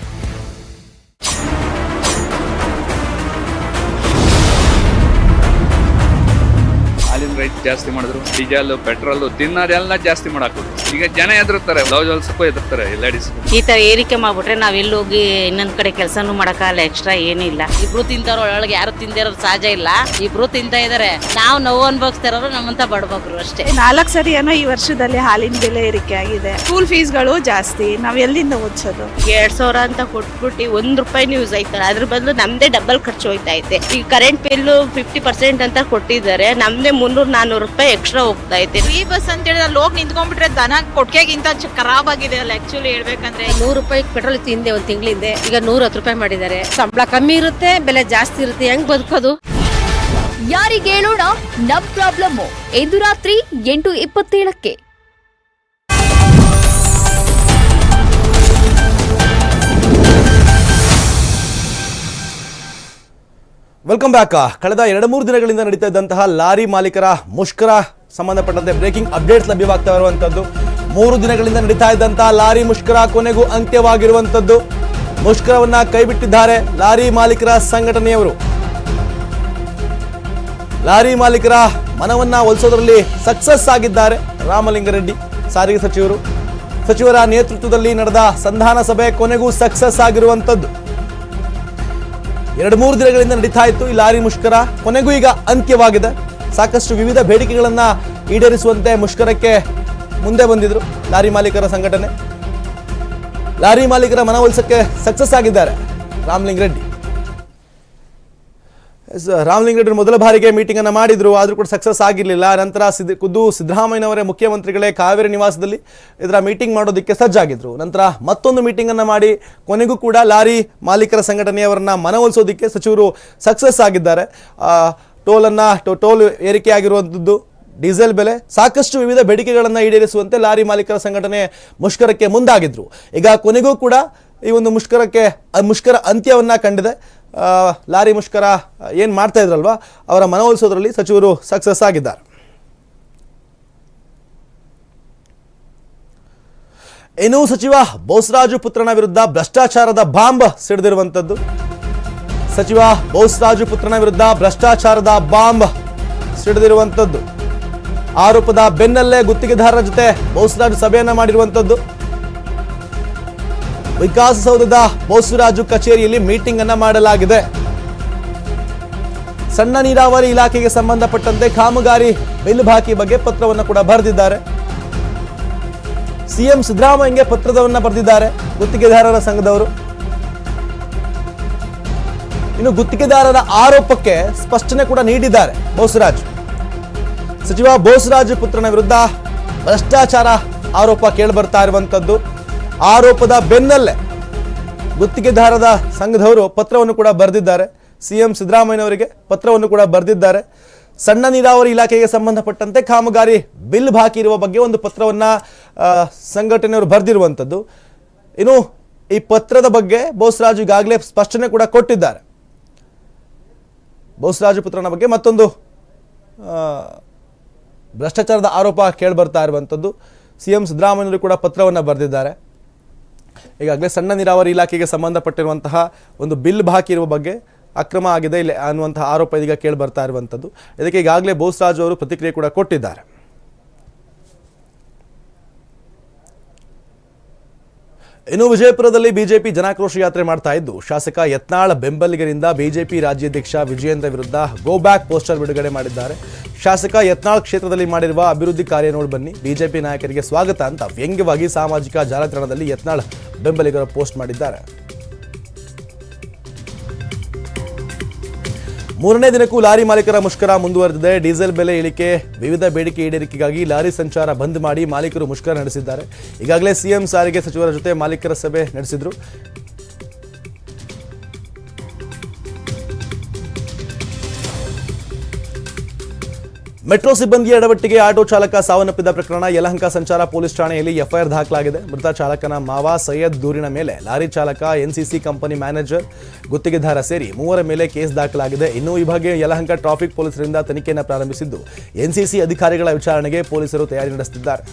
ಜಾಸ್ತಿ ಮಾಡಿದ್ರು. ಡೀಸೆಲ್ ಪೆಟ್ರೋಲ್ ತಿನ್ನೋದೆಲ್ಲ ಜಾಸ್ತಿ ಮಾಡಾಕ್ಬಿಟ್ರು ಈಗ ಜನ ಎದುರ್ತಾರೆ ಬ್ಲೌಸ್ ಹೊಲ್ಸಕ್ಕೂ ಎದುರ್ತಾರೆ ಲೇಡೀಸ್ ಈ ತರ ಏರಿಕೆ ಮಾಡ್ಬಿಟ್ರೆ ನಾವ್ ಎಲ್ಲಿ ಹೋಗಿ ಇನ್ನೊಂದ್ ಕಡೆ ಕೆಲಸನೂ ಮಾಡಕ್ಕಾಗಲ್ಲ ಎಕ್ಸ್ಟ್ರಾ ಏನಿಲ್ಲ ಇಬ್ರು ತಿಂತಾರೋ ಒಳಗೆ ಯಾರು ತಿಂದಿರೋದು ಸಹಜ ಇಲ್ಲ. ಇಬ್ರು ತಿಂತಾ ಇದಾರೆ. ನಾವು ನೋವು ಅನ್ಭವಿಸ್ತಾ ಇರೋರು ನಮ್ಮಂತ ಬಡಬಗ್ರು ಅಷ್ಟೇ. ನಾಲ್ಕು ಸರಿ ಏನೋ ಈ ವರ್ಷದಲ್ಲಿ ಹಾಲಿನ ಬೆಲೆ ಏರಿಕೆ ಆಗಿದೆ. ಸ್ಕೂಲ್ ಫೀಸ್ಗಳು ಜಾಸ್ತಿ. ನಾವ್ ಎಲ್ಲಿಂದ ಓದ್ಸೋದು? ಎರಡ್ ಸಾವಿರ ಅಂತ ಕೊಟ್ಬಿಟ್ಟು ಒಂದ್ ರೂಪಾಯಿ ಯೂಸ್ ಆಯ್ತಲ್ಲ ಅದ್ರ ಬದಲು ನಮ್ದೇ ಡಬಲ್ ಖರ್ಚು ಹೋಯ್ತಾ ಐತೆ. ಈ ಕರೆಂಟ್ ಬಿಲ್ ಫಿಫ್ಟಿ ಪರ್ಸೆಂಟ್ ಅಂತ ಕೊಟ್ಟಿದ್ದಾರೆ. ನಮ್ದೇ ಮುನ್ನೂರ್ ನಾನೂರು ರೂಪಾಯಿ ಎಕ್ಸ್ಟ್ರಾ ಹೋಗ್ತಾ ಐತೆ ಫ್ರೀ ಬಸ್ ಅಂತ ಹೇಳಿದ್ರೆ ಅಲ್ಲಿ ಹೋಗಿ ನಿಂತ್ಕೊಂಡ್ಬಿಟ್ರೆ ದನ ಕೊಟ್ಟಿಗೆಗಿಂತ ಖರಾಬ್ ಆಗಿದೆ ಅಲ್ಲ ಆಕ್ಚುಲಿ ಹೇಳ್ಬೇಕಂದ್ರೆ. ನೂರು ರೂಪಾಯಿ ಪೆಟ್ರೋಲ್ ಹಿಂದೆ ಒಂದು ತಿಂಗಳಿಂದೆ ಈಗ ನೂರ ಹತ್ತು ರೂಪಾಯಿ ಮಾಡಿದ್ದಾರೆ. ಸಂಬಳ ಕಮ್ಮಿ ಇರುತ್ತೆ ಬೆಲೆ ಜಾಸ್ತಿ ಇರುತ್ತೆ ಹೆಂಗ್ ಬದುಕೋದು? ಯಾರಿಗೆ ಹೇಳೋಣ ನಮ್ ಪ್ರಾಬ್ಲಮ್ ಇಂದು ರಾತ್ರಿ ಎಂಟು ಇಪ್ಪತ್ತೇಳಕ್ಕೆ. ವೆಲ್ಕಮ್ ಬ್ಯಾಕ್ ಕಳೆದ ಎರಡು ಮೂರು ದಿನಗಳಿಂದ ನಡೀತಾ ಇದ್ದಂತಹ ಲಾರಿ ಮಾಲೀಕರ ಮುಷ್ಕರ ಸಂಬಂಧಪಟ್ಟಂತೆ ಬ್ರೇಕಿಂಗ್ ಅಪ್ಡೇಟ್ಸ್ ಲಭ್ಯವಾಗ್ತಾ ಇರುವಂಥದ್ದು ಮೂರು ದಿನಗಳಿಂದ ನಡೀತಾ ಇದ್ದಂತಹ ಲಾರಿ ಮುಷ್ಕರ ಕೊನೆಗೂ ಅಂತ್ಯವಾಗಿರುವಂಥದ್ದು ಮುಷ್ಕರವನ್ನ ಕೈಬಿಟ್ಟಿದ್ದಾರೆ ಲಾರಿ ಮಾಲೀಕರ ಸಂಘಟನೆಯವರು. ಲಾರಿ ಮಾಲೀಕರ ಮನವನ್ನ ಒಲಿಸೋದ್ರಲ್ಲಿ ಸಕ್ಸಸ್ ಆಗಿದ್ದಾರೆ ರಾಮಲಿಂಗರೆಡ್ಡಿ, ಸಾರಿಗೆ ಸಚಿವರು. ಸಚಿವರ ನೇತೃತ್ವದಲ್ಲಿ ನಡೆದ ಸಂಧಾನ ಸಭೆ ಕೊನೆಗೂ ಸಕ್ಸಸ್ ಆಗಿರುವಂತದ್ದು. ಎರಡು ಮೂರು ದಿನಗಳಿಂದ ನಡೀತಾ ಇತ್ತು ಈ ಲಾರಿ ಮುಷ್ಕರ. ಕೊನೆಗೂ ಈಗ ಅಂತ್ಯವಾಗಿದೆ. ಸಾಕಷ್ಟು ವಿವಿಧ ಬೇಡಿಕೆಗಳನ್ನ ಈಡೇರಿಸುವಂತೆ ಮುಷ್ಕರಕ್ಕೆ ಮುಂದೆ ಬಂದಿದ್ರು ಲಾರಿ ಮಾಲೀಕರ ಸಂಘಟನೆ. ಲಾರಿ ಮಾಲೀಕರ ಮನವೊಲಿಸಕ್ಕೆ ಸಕ್ಸಸ್ ಆಗಿದ್ದಾರೆ ರಾಮಲಿಂಗ ರೆಡ್ಡಿ. ಎಸ್, ರಾಮಲಿಂಗ ಮೊದಲ ಬಾರಿಗೆ ಮೀಟಿಂಗ್ ಮಾಡಿದರು ಆದ್ರೂ ಕೂಡ ಸಕ್ಸಸ್ ಆಗಿರಲಿಲ್ಲ. ನಂತರ ಸಿದ್ದ ಖುದ್ದು ಸಿದ್ದರಾಮಯ್ಯನವರೇ ಮುಖ್ಯಮಂತ್ರಿಗಳೇ ಕಾವೇರಿ ನಿವಾಸದಲ್ಲಿ ಇದರ ಮೀಟಿಂಗ್ ಮಾಡೋದಕ್ಕೆ ಸಜ್ಜಾಗಿದ್ರು. ನಂತರ ಮತ್ತೊಂದು ಮೀಟಿಂಗ್ ಅನ್ನ ಮಾಡಿ ಕೊನೆಗೂ ಕೂಡ ಲಾರಿ ಮಾಲೀಕರ ಸಂಘಟನೆಯವರನ್ನ ಮನವೊಲಿಸೋದಕ್ಕೆ ಸಚಿವರು ಸಕ್ಸಸ್ ಆಗಿದ್ದಾರೆ. ಟೋಲನ್ನು ಟೋ- ಟೋಲ್ ಏರಿಕೆ ಆಗಿರುವಂಥದ್ದು ಡೀಸೆಲ್ ಬೆಲೆ ಸಾಕಷ್ಟು ವಿವಿಧ ಬೇಡಿಕೆಗಳನ್ನು ಈಡೇರಿಸುವಂತೆ ಲಾರಿ ಮಾಲೀಕರ ಸಂಘಟನೆ ಮುಷ್ಕರಕ್ಕೆ ಮುಂದಾಗಿದ್ರು. ಈಗ ಕೊನೆಗೂ ಕೂಡ ಈ ಒಂದು ಮುಷ್ಕರಕ್ಕೆ ಮುಷ್ಕರ ಅಂತ್ಯವನ್ನ ಕಂಡಿದೆ. ಲಾರಿ ಮುಷ್ಕರ ಏನು ಮಾಡ್ತಾ ಇದ್ರಲ್ವಾ, ಅವರ ಮನವೊಲಿಸೋದ್ರಲ್ಲಿ ಸಚಿವರು ಸಕ್ಸಸ್ ಆಗಿದ್ದಾರೆ. ಇನ್ನು ಸಚಿವ ಬೋಸ್ರಾಜು ಪುತ್ರನ ವಿರುದ್ಧ ಭ್ರಷ್ಟಾಚಾರದ ಬಾಂಬ್ ಸಿಡಿದಿರುವಂಥದ್ದು. ಸಚಿವ ಬೋಸ್ರಾಜು ಪುತ್ರನ ವಿರುದ್ಧ ಭ್ರಷ್ಟಾಚಾರದ ಬಾಂಬ್ ಸಿಡಿದಿರುವಂಥದ್ದು. ಆರೋಪದ ಬೆನ್ನಲ್ಲೇ ಗುತ್ತಿಗೆದಾರರ ಜೊತೆ ಬೋಸ್ರಾಜು ಸಭೆಯನ್ನ ಮಾಡಿರುವಂಥದ್ದು. ವಿಕಾಸಸೌಧದ ಬೋಸರಾಜು ಕಚೇರಿಯಲ್ಲಿ ಮೀಟಿಂಗ್ ಅನ್ನ ಮಾಡಲಾಗಿದೆ. ಸಣ್ಣ ನೀರಾವರಿ ಇಲಾಖೆಗೆ ಸಂಬಂಧಪಟ್ಟಂತೆ ಕಾಮಗಾರಿ ಬಿಲ್ ಬಾಕಿ ಬಗ್ಗೆ ಪತ್ರವನ್ನು ಕೂಡ ಬರೆದಿದ್ದಾರೆ. ಸಿಎಂ ಸಿದ್ದರಾಮಯ್ಯಗೆ ಪತ್ರದವನ್ನ ಬರೆದಿದ್ದಾರೆ ಗುತ್ತಿಗೆದಾರರ ಸಂಘದವರು. ಇನ್ನು ಗುತ್ತಿಗೆದಾರರ ಆರೋಪಕ್ಕೆ ಸ್ಪಷ್ಟನೆ ಕೂಡ ನೀಡಿದ್ದಾರೆ ಬೋಸರಾಜ್. ಸಚಿವ ಬೋಸರಾಜ್ ಪುತ್ರನ ವಿರುದ್ಧ ಭ್ರಷ್ಟಾಚಾರ ಆರೋಪ ಕೇಳಿಬರ್ತಾ ಇರುವಂತದ್ದು. ಆರೋಪದ ಬೆನ್ನಲ್ಲೇ ಗುತ್ತಿಗೆದಾರರ ಸಂಘದವರು ಪತ್ರವನ್ನು ಕೂಡ ಬರೆದಿದ್ದಾರೆ. ಸಿ ಎಂ ಸಿದ್ದರಾಮಯ್ಯನವರಿಗೆ ಪತ್ರವನ್ನು ಕೂಡ ಬರೆದಿದ್ದಾರೆ. ಸಣ್ಣ ನೀರಾವರಿ ಇಲಾಖೆಗೆ ಸಂಬಂಧಪಟ್ಟಂತೆ ಕಾಮಗಾರಿ ಬಿಲ್ ಬಾಕಿ ಇರುವ ಬಗ್ಗೆ ಒಂದು ಪತ್ರವನ್ನ ಸಂಘಟನೆಯವರು ಬರೆದಿರುವಂಥದ್ದು. ಇನ್ನು ಈ ಪತ್ರದ ಬಗ್ಗೆ ಬೋಸರಾಜು ಈಗಾಗಲೇ ಸ್ಪಷ್ಟನೆ ಕೂಡ ಕೊಟ್ಟಿದ್ದಾರೆ. ಬೋಸರಾಜು ಪುತ್ರನ ಬಗ್ಗೆ ಮತ್ತೊಂದು ಭ್ರಷ್ಟಾಚಾರದ ಆರೋಪ ಕೇಳಿಬರ್ತಾ ಇರುವಂಥದ್ದು. ಸಿ ಎಂ ಸಿದ್ದರಾಮಯ್ಯನವರು ಕೂಡ ಪತ್ರವನ್ನು ಬರೆದಿದ್ದಾರೆ. ಈಗಾಗಲೇ ಸಣ್ಣ ನೀರಾವರಿ ಇಲಾಖೆಗೆ ಸಂಬಂಧಪಟ್ಟಿರುವಂತಹ ಒಂದು ಬಿಲ್ ಬಾಕಿ ಇರುವ ಬಗ್ಗೆ ಅಕ್ರಮ ಆಗಿದೆ. ಇಲ್ಲಿ ಅನ್ನುವಂತಹ ಆರೋಪ ಇದೀಗ ಕೇಳಿ ಬರ್ತಾ ಇರುವಂಥದ್ದು. ಇದಕ್ಕೆ ಈಗಾಗಲೇ ಬೋಸ್ರಾಜ್ ಅವರು ಪ್ರತಿಕ್ರಿಯೆ ಕೂಡ ಕೊಟ್ಟಿದ್ದಾರೆ. ಇನ್ನು ವಿಜಯಪುರದಲ್ಲಿ ಬಿಜೆಪಿ ಜನಾಕ್ರೋಶ ಯಾತ್ರೆ ಮಾಡ್ತಾ ಇದ್ದು, ಶಾಸಕ ಯತ್ನಾಳ ಬೆಂಬಲಿಗರಿಂದ ಬಿಜೆಪಿ ರಾಜ್ಯಾಧ್ಯಕ್ಷ ವಿಜಯೇಂದ್ರ ವಿರುದ್ಧ ಗೋ ಬ್ಯಾಕ್ ಪೋಸ್ಟರ್ ಬಿಡುಗಡೆ ಮಾಡಿದ್ದಾರೆ. ಶಾಸಕ ಯತ್ನಾಳ್ ಕ್ಷೇತ್ರದಲ್ಲಿ ಮಾಡಿರುವ ಅಭಿವೃದ್ಧಿ ಕಾರ್ಯ ನೋಡಿ ಬನ್ನಿ. ಬಿಜೆಪಿ ನಾಯಕರಿಗೆ ಸ್ವಾಗತ ಅಂತ ವ್ಯಂಗ್ಯವಾಗಿ ಸಾಮಾಜಿಕ ಜಾಲತಾಣದಲ್ಲಿ ಯತ್ನಾಳ್ ಬೆಂಬಲಿಗರು ಪೋಸ್ಟ್ ಮಾಡಿದ್ದಾರೆ. ಮೂರನೇ ದಿನಕ್ಕೂ ಲಾರಿ ಮಾಲೀಕರ ಮುಷ್ಕರ ಮುಂದುವರೆದಿದೆ. ಡೀಸೆಲ್ ಬೆಲೆ ಇಳಿಕೆ, ವಿವಿಧ ಬೇಡಿಕೆ ಈಡೇರಿಕೆಗಾಗಿ ಲಾರಿ ಸಂಚಾರ ಬಂದ್ ಮಾಡಿ ಮಾಲೀಕರು ಮುಷ್ಕರ ನಡೆಸಿದ್ದಾರೆ. ಈಗಾಗಲೇ ಸಿಎಂ ಸಾರಿಗೆ ಸಚಿವರ ಜೊತೆ ಮಾಲೀಕರ ಸಭೆ ನಡೆಸಿದ್ರು. ಮೆಟ್ರೋ ಸಿಬ್ಬಂದಿಯ ಎಡವಟ್ಟಿಗೆ ಆಟೋ ಚಾಲಕ ಸಾವನ್ನಪ್ಪಿದ ಪ್ರಕರಣ. ಯಲಹಂಕ ಸಂಚಾರ ಪೊಲೀಸ್ ಠಾಣೆಯಲ್ಲಿ ಎಫ್ಐಆರ್ ದಾಖಲಾಗಿದೆ. ಮೃತ ಚಾಲಕನ ಮಾವ ಸೈಯದ್ ದೂರಿನ ಮೇಲೆ ಲಾರಿ ಚಾಲಕ, ಎನ್ಸಿಸಿ ಕಂಪನಿ ಮ್ಯಾನೇಜರ್ ಗುತ್ತಿಗೆದಾರ ಸೇರಿ ಮೂವರ ಮೇಲೆ ಕೇಸ್ ದಾಖಲಾಗಿದೆ. ಇನ್ನು ಈ ಬಗ್ಗೆ ಯಲಹಂಕ ಟ್ರಾಫಿಕ್ ಪೊಲೀಸರಿಂದ ತನಿಖೆಯನ್ನು ಪ್ರಾರಂಭಿಸಿದ್ದು ಎನ್ಸಿಸಿ ಅಧಿಕಾರಿಗಳ ವಿಚಾರಣೆಗೆ ಪೊಲೀಸರು ತಯಾರಿ ನಡೆಸುತ್ತಿದ್ದಾರೆ.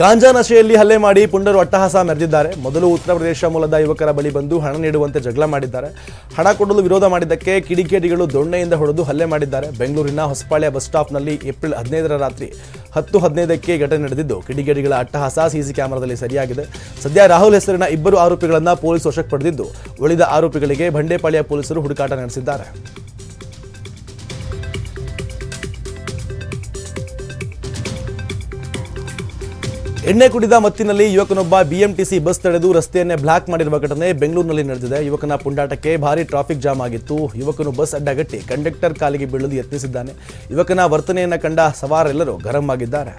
ಗಾಂಜಾ ನಶೆಯಲ್ಲಿ ಹಲ್ಲೆ ಮಾಡಿ ಪುಂಡರು ಅಟ್ಟಹಾಸ ಮೆರೆದಿದ್ದಾರೆ. ಮೊದಲು ಉತ್ತರ ಪ್ರದೇಶ ಮೂಲದ ಯುವಕರ ಬಳಿ ಬಂದು ಹಣ ನೀಡುವಂತೆ ಜಗಳ ಮಾಡಿದ್ದಾರೆ. ಹಣ ಕೊಡಲು ವಿರೋಧ ಮಾಡಿದ್ದಕ್ಕೆ ಕಿಡಿಗೇಡಿಗಳು ದೊಣ್ಣೆಯಿಂದ ಹೊಡೆದು ಹಲ್ಲೆ ಮಾಡಿದ್ದಾರೆ. ಬೆಂಗಳೂರಿನ ಹೊಸಪಾಳ್ಯ ಬಸ್ ಸ್ಟಾಪ್ನಲ್ಲಿ ಏಪ್ರಿಲ್ ಹದಿನೈದರ ರಾತ್ರಿ ಹತ್ತು ಹದಿನೈದಕ್ಕೆ ಘಟನೆ ನಡೆದಿದ್ದು, ಕಿಡಿಗೇಡಿಗಳ ಅಟ್ಟಹಾಸ ಸಿಸಿ ಕ್ಯಾಮೆರಾದಲ್ಲಿ ಸರಿಯಾಗಿದೆ. ಸದ್ಯ ರಾಹುಲ್ ಹೆಸರಿನ ಇಬ್ಬರು ಆರೋಪಿಗಳನ್ನು ಪೊಲೀಸ್ ವಶಕ್ಕೆ ಪಡೆದಿದ್ದು, ಉಳಿದ ಆರೋಪಿಗಳಿಗೆ ಬಂಡೇಪಾಳ್ಯ ಪೊಲೀಸರು ಹುಡುಕಾಟ ನಡೆಸಿದ್ದಾರೆ. ಎಣ್ಣೆ ಕುಡಿದ ಮತ್ತಿನಲ್ಲಿ ಯುವಕನೊಬ್ಬ ಬಿಎಂಟಿಸಿ ಬಸ್ ತಡೆದು ರಸ್ತೆಯನ್ನೇ ಬ್ಲಾಕ್ ಮಾಡಿರುವ ಘಟನೆ ಬೆಂಗಳೂರಿನಲ್ಲಿ ನಡೆದಿದೆ. ಯುವಕನ ಪುಂಡಾಟಕ್ಕೆ ಭಾರಿ ಟ್ರಾಫಿಕ್ ಜಾಮ್ ಆಗಿತ್ತು. ಯುವಕನು ಬಸ್ ಅಡ್ಡಗಟ್ಟಿ ಕಂಡಕ್ಟರ್ ಕಾಲಿಗೆ ಬೀಳಲು ಯತ್ನಿಸಿದ್ದಾನೆ. ಯುವಕನ ವರ್ತನೆಯನ್ನು ಕಂಡ ಸವಾರೆಲ್ಲರೂ ಗರಂ ಆಗಿದ್ದಾರೆ.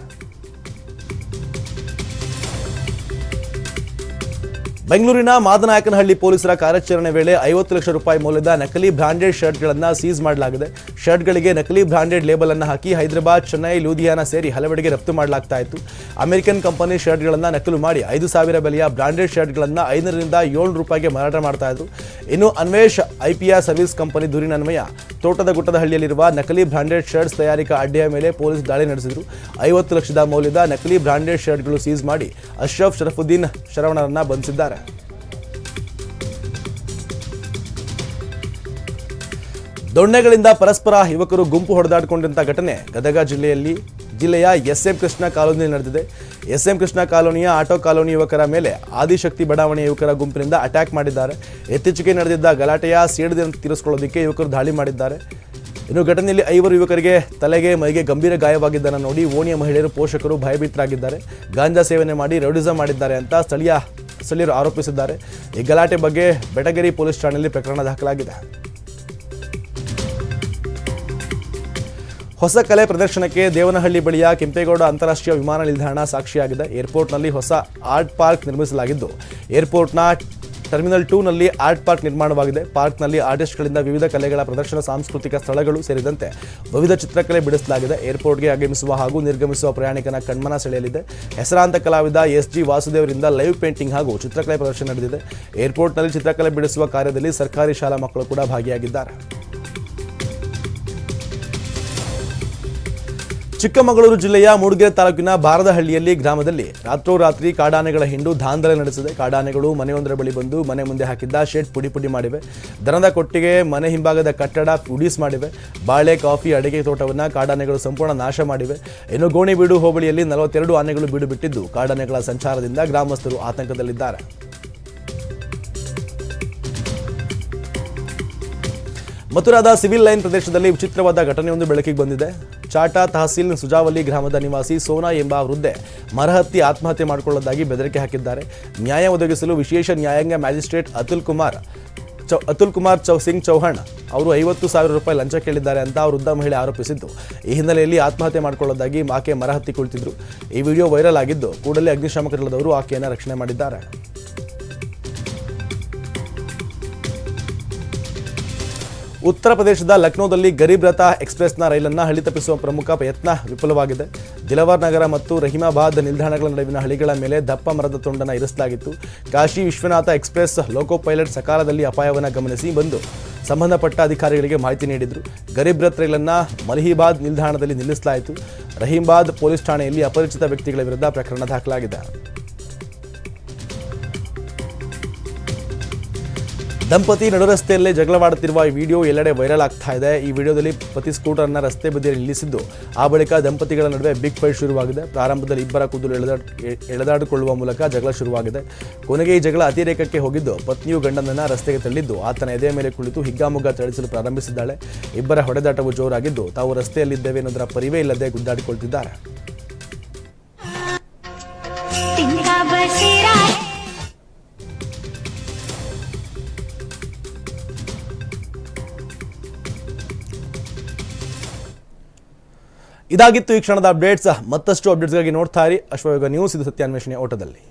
ಬೆಂಗಳೂರಿನ ಮಾದನಾಯಕನಹಳ್ಳಿ ಪೊಲೀಸರ ಕಾರ್ಯಾಚರಣೆ ವೇಳೆ ಐವತ್ತು ಲಕ್ಷ ರೂಪಾಯಿ ಮೌಲ್ಯದ ನಕಲಿ ಬ್ರಾಂಡೆಡ್ ಶರ್ಟ್ಗಳನ್ನು ಸೀಸ್ ಮಾಡಲಾಗಿದೆ. ಶರ್ಟ್ಗಳಿಗೆ ನಕಲಿ ಬ್ರಾಂಡೆಡ್ ಲೇಬಲ್ ಅನ್ನು ಹಾಕಿ ಹೈದರಾಬಾದ್, ಚೆನ್ನೈ, ಲೂಧಿಯಾನ ಸೇರಿ ಹಲವೆಡೆಗೆ ರಫ್ತು ಮಾಡಲಾಗ್ತಾ ಇತ್ತು. ಅಮೆರಿಕನ್ ಕಂಪನಿ ಶರ್ಟ್ಗಳನ್ನು ನಕಲು ಮಾಡಿ ಐದು ಸಾವಿರ ಬೆಲೆಯ ಬ್ರಾಂಡೆಡ್ ಶರ್ಟ್ಗಳನ್ನು ಐನೂರರಿಂದ ಏಳು ರೂಪಾಯಿಗೆ ಮಾರಾಟ ಮಾಡ್ತಾ ಇದ್ರು. ಇನ್ನು ಅನ್ವೇಷ್ ಐಪಿಆರ್ ಸರ್ವಿಸ್ ಕಂಪನಿ ದೂರಿನ ಅನ್ವಯ ತೋಟದ ಗುಟ್ಟದ ಹಳ್ಳಿಯಲ್ಲಿರುವ ನಕಲಿ ಬ್ರಾಂಡೆಡ್ ಶರ್ಟ್ಸ್ ತಯಾರಿಕಾ ಅಡ್ಡೆಯ ಮೇಲೆ ಪೊಲೀಸ್ ದಾಳಿ ನಡೆಸಿದರು. ಐವತ್ತು ಲಕ್ಷದ ಮೌಲ್ಯದ ನಕಲಿ ಬ್ರಾಂಡೆಡ್ ಶರ್ಟ್ಗಳು ಸೀಸ್ ಮಾಡಿ ಅಶ್ರಫ್ ಶರಫುದ್ದೀನ್ ಶರವಣರನ್ನ ಬಂಧಿಸಿದ್ದಾರೆ. ದೊಣ್ಣೆಗಳಿಂದ ಪರಸ್ಪರ ಯುವಕರು ಗುಂಪು ಹೊಡೆದಾಡಿಕೊಂಡಂಥ ಘಟನೆ ಗದಗ ಜಿಲ್ಲೆಯಲ್ಲಿ ಜಿಲ್ಲೆಯ ಎಸ್ ಎಂ ಕೃಷ್ಣ ಕಾಲೋನಿಯಲ್ಲಿ ನಡೆದಿದೆ. ಎಸ್ ಎಂ ಕೃಷ್ಣ ಕಾಲೋನಿಯ ಆಟೋ ಕಾಲೋನಿ ಯುವಕರ ಮೇಲೆ ಆದಿಶಕ್ತಿ ಬಡಾವಣೆಯ ಯುವಕರ ಗುಂಪಿನಿಂದ ಅಟ್ಯಾಕ್ ಮಾಡಿದ್ದಾರೆ. ಇತ್ತೀಚೆಗೆ ನಡೆದಿದ್ದ ಗಲಾಟೆಯ ಸೇಡದಿಂದ ತೀರಿಸಿಕೊಳ್ಳೋದಕ್ಕೆ ಯುವಕರು ದಾಳಿ ಮಾಡಿದ್ದಾರೆ. ಇನ್ನು ಘಟನೆಯಲ್ಲಿ ಐವರು ಯುವಕರಿಗೆ ತಲೆಗೆ ಮೈಗೆ ಗಂಭೀರ ಗಾಯವಾಗಿದ್ದನ್ನು ನೋಡಿ ಓಣಿಯ ಮಹಿಳೆಯರು ಪೋಷಕರು ಭಯಭೀತರಾಗಿದ್ದಾರೆ. ಗಾಂಜಾ ಸೇವನೆ ಮಾಡಿ ರೌಡಿಸಂ ಮಾಡಿದ್ದಾರೆ ಅಂತ ಸ್ಥಳೀಯ ಸ್ಥಳೀಯರು ಆರೋಪಿಸಿದ್ದಾರೆ. ಈ ಗಲಾಟೆ ಬಗ್ಗೆ ಬೆಟಗೇರಿ ಪೊಲೀಸ್ ಠಾಣೆಯಲ್ಲಿ ಪ್ರಕರಣ ದಾಖಲಾಗಿದೆ. ಹೊಸ ಕಲೆ ಪ್ರದರ್ಶನಕ್ಕೆ ದೇವನಹಳ್ಳಿ ಬಳಿಯ ಕೆಂಪೇಗೌಡ ಅಂತಾರಾಷ್ಟ್ರೀಯ ವಿಮಾನ ನಿಲ್ದಾಣ ಸಾಕ್ಷಿಯಾಗಿದೆ. ಏರ್ಪೋರ್ಟ್ನಲ್ಲಿ ಹೊಸ ಆರ್ಟ್ ಪಾರ್ಕ್ ನಿರ್ಮಿಸಲಾಗಿದ್ದು, ಏರ್ಪೋರ್ಟ್ನ ಟರ್ಮಿನಲ್ ಟೂನಲ್ಲಿ ಆರ್ಟ್ ಪಾರ್ಕ್ ನಿರ್ಮಾಣವಾಗಿದೆ. ಪಾರ್ಕ್ನಲ್ಲಿ ಆರ್ಟಿಸ್ಟ್ಗಳಿಂದ ವಿವಿಧ ಕಲೆಗಳ ಪ್ರದರ್ಶನ, ಸಾಂಸ್ಕೃತಿಕ ಸ್ಥಳಗಳು ಸೇರಿದಂತೆ ವಿವಿಧ ಚಿತ್ರಕಲೆ ಬಿಡಿಸಲಾಗಿದೆ. ಏರ್ಪೋರ್ಟ್ಗೆ ಆಗಮಿಸುವ ಹಾಗೂ ನಿರ್ಗಮಿಸುವ ಪ್ರಯಾಣಿಕನ ಕಣ್ಮನ ಸೆಳೆಯಲಿದೆ. ಹೆಸರಾಂತ ಕಲಾವಿದ ಎಸ್ ಜಿ ವಾಸುದೇವರಿಂದ ಲೈವ್ ಪೇಂಟಿಂಗ್ ಹಾಗೂ ಚಿತ್ರಕಲೆ ಪ್ರದರ್ಶನ ನಡೆದಿದೆ. ಏರ್ಪೋರ್ಟ್ನಲ್ಲಿ ಚಿತ್ರಕಲೆ ಬಿಡಿಸುವ ಕಾರ್ಯದಲ್ಲಿ ಸರ್ಕಾರಿ ಶಾಲಾ ಮಕ್ಕಳು ಕೂಡ ಭಾಗಿಯಾಗಿದ್ದಾರೆ. ಚಿಕ್ಕಮಗಳೂರು ಜಿಲ್ಲೆಯ ಮೂಡಿಗೆರೆ ತಾಲೂಕಿನ ಬಾರದಹಳ್ಳಿಯಲ್ಲಿ ಗ್ರಾಮದಲ್ಲಿ ರಾತ್ರೋರಾತ್ರಿ ಕಾಡಾನೆಗಳ ಹಿಂಡು ದಾಂಧಲೆ ನಡೆಸಿದೆ. ಕಾಡಾನೆಗಳು ಮನೆಯೊಂದರ ಬಳಿ ಬಂದು ಮನೆ ಮುಂದೆ ಹಾಕಿದ್ದ, ಶೆಡ್ ಪುಡಿ ಪುಡಿ ಮಾಡಿವೆ. ದನದ ಕೊಟ್ಟಿಗೆ, ಮನೆ ಹಿಂಭಾಗದ ಕಟ್ಟಡ ಪುಡೀಸ್ ಮಾಡಿವೆ. ಬಾಳೆ, ಕಾಫಿ ಅಡಿಕೆ ತೋಟವನ್ನು ಕಾಡಾನೆಗಳು ಸಂಪೂರ್ಣ ನಾಶ ಮಾಡಿವೆ. ಇನ್ನು ಗೋಣಿಬೀಡು ಹೋಬಳಿಯಲ್ಲಿ ನಲವತ್ತೆರಡು ಆನೆಗಳು ಬೀಡು ಬಿಟ್ಟಿದ್ದು ಕಾಡಾನೆಗಳ ಸಂಚಾರದಿಂದ ಗ್ರಾಮಸ್ಥರು ಆತಂಕದಲ್ಲಿದ್ದಾರೆ. ಮಥುರಾದ ಸಿವಿಲ್ ಲೈನ್ ಪ್ರದೇಶದಲ್ಲಿ ವಿಚಿತ್ರವಾದ ಘಟನೆಯೊಂದು ಬೆಳಕಿಗೆ ಬಂದಿದೆ. ಚಾಟಾ ತಹಸೀಲ್ ಸುಜಾವಲ್ಲಿ ಗ್ರಾಮದ ನಿವಾಸಿ ಸೋನಾ ಎಂಬ ವೃದ್ಧೆ ಮರಹತ್ತಿ ಆತ್ಮಹತ್ಯೆ ಮಾಡಿಕೊಳ್ಳೋದಾಗಿ ಬೆದರಿಕೆ ಹಾಕಿದ್ದಾರೆ. ನ್ಯಾಯ ಒದಗಿಸಲು ವಿಶೇಷ ನ್ಯಾಯಾಂಗ ಮ್ಯಾಜಿಸ್ಟ್ರೇಟ್ ಅತುಲ್ ಕುಮಾರ್ ಚೌ, ಅತುಲ್ ಕುಮಾರ್ ಚೌ, ಸಿಂಗ್ ಚೌಹಾಣ್ ಅವರು ಐವತ್ತು ಸಾವಿರ ರೂಪಾಯಿ ಲಂಚ ಕೇಳಿದ್ದಾರೆ ಅಂತ ವೃದ್ಧ ಮಹಿಳೆ ಆರೋಪಿಸಿದ್ದು. ಈ ಹಿನ್ನೆಲೆಯಲ್ಲಿ ಆತ್ಮಹತ್ಯೆ ಮಾಡಿಕೊಳ್ಳೋದಾಗಿ ಆಕೆ ಮರಹತ್ತಿ ಕುಳಿತಿದ್ರು. ಈ ವಿಡಿಯೋ ವೈರಲ್ ಆಗಿದ್ದು ಕೂಡಲೇ ಅಗ್ನಿಶಾಮಕ ದಳದವರು ಆಕೆಯನ್ನು ರಕ್ಷಣೆ ಮಾಡಿದ್ದಾರೆ. ಉತ್ತರ ಪ್ರದೇಶದ ಲಕ್ನೋದಲ್ಲಿ ಗರೀಬ್ ರಥ ಎಕ್ಸ್ಪ್ರೆಸ್ನ ರೈಲನ್ನು ಹಳಿ ತಪ್ಪಿಸುವ ಪ್ರಮುಖ ಪ್ರಯತ್ನ ವಿಫಲವಾಗಿದೆ. ದಿಲವಾರ್ ನಗರ ಮತ್ತು ರಹಿಮಾಬಾದ್ ನಿಲ್ದಾಣಗಳ ನಡುವಿನ ಹಳಿಗಳ ಮೇಲೆ ದಪ್ಪ ಮರದ ತುಂಡನ್ನು ಇರಿಸಲಾಗಿತ್ತು. Kashi Vishwanath express loco pilot ಸಕಾಲದಲ್ಲಿ ಅಪಾಯವನ್ನು ಗಮನಿಸಿ ಬಂದು ಸಂಬಂಧಪಟ್ಟ ಅಧಿಕಾರಿಗಳಿಗೆ ಮಾಹಿತಿ ನೀಡಿದರು. ಗರೀಬ್ ರಥ್ ರೈಲನ್ನು ಮಲಹಿಬಾದ್ ನಿಲ್ದಾಣದಲ್ಲಿ ನಿಲ್ಲಿಸಲಾಯಿತು. ರಹೀಂಬಾದ್ ಪೊಲೀಸ್ ಠಾಣೆಯಲ್ಲಿ ಅಪರಿಚಿತ ವ್ಯಕ್ತಿಗಳ ವಿರುದ್ಧ ಪ್ರಕರಣ ದಾಖಲಾಗಿದೆ. ದಂಪತಿ ನಡುರಸ್ತೆಯಲ್ಲೇ ಜಗಳವಾಡುತ್ತಿರುವ ಈ ವಿಡಿಯೋ ಎಲ್ಲೆಡೆ ವೈರಲ್ ಆಗ್ತಾ ಇದೆ. ಈ ವಿಡಿಯೋದಲ್ಲಿ ಪತಿ ಸ್ಕೂಟರ್ನ ರಸ್ತೆ ಬದಿಯಲ್ಲಿ ನಿಲ್ಲಿಸಿದ್ದು, ಆ ಬಳಿಕ ದಂಪತಿಗಳ ನಡುವೆ ಬಿಗ್ ಫೈಟ್ ಶುರುವಾಗಿದೆ. ಪ್ರಾರಂಭದಲ್ಲಿ ಇಬ್ಬರ ಕೂದಲು ಎಳೆದಾಡ್ ಎಳೆದಾಡಿಕೊಳ್ಳುವ ಮೂಲಕ ಜಗಳ ಶುರುವಾಗಿದೆ. ಕೊನೆಗೆ ಈ ಜಗಳ ಅತಿರೇಕಕ್ಕೆ ಹೋಗಿದ್ದು, ಪತ್ನಿಯು ಗಂಡನನ್ನು ರಸ್ತೆಗೆ ತಳ್ಳಿದ್ದು, ಆತನ ಎದೆಯ ಮೇಲೆ ಕುಳಿತು ಹಿಗ್ಗಾಮುಗ್ಗ ಥಳಿಸಲು ಪ್ರಾರಂಭಿಸಿದ್ದಾಳೆ. ಇಬ್ಬರ ಹೊಡೆದಾಟವು ಜೋರಾಗಿದ್ದು, ತಾವು ರಸ್ತೆಯಲ್ಲಿದ್ದೇವೆ ಅನ್ನೋದರ ಪರಿವೇ ಇಲ್ಲದೆ ಗುದ್ದಾಡಿಕೊಳ್ತಿದ್ದಾರೆ. ಇದಾಗಿತ್ತು ಈ ಕ್ಷಣದ ಅಪ್ಡೇಟ್ಸ್. ಮತ್ತಷ್ಟು ಅಪ್ಡೇಟ್ಸ್ಗಾಗಿ ನೋಡ್ತಾ ಇರಿ. ಅಶ್ವಯೋಗ ನ್ಯೂಸ್ ಇದು ಸತ್ಯಾನ್ವೇಷಣೆ ಓಟದಲ್ಲಿ.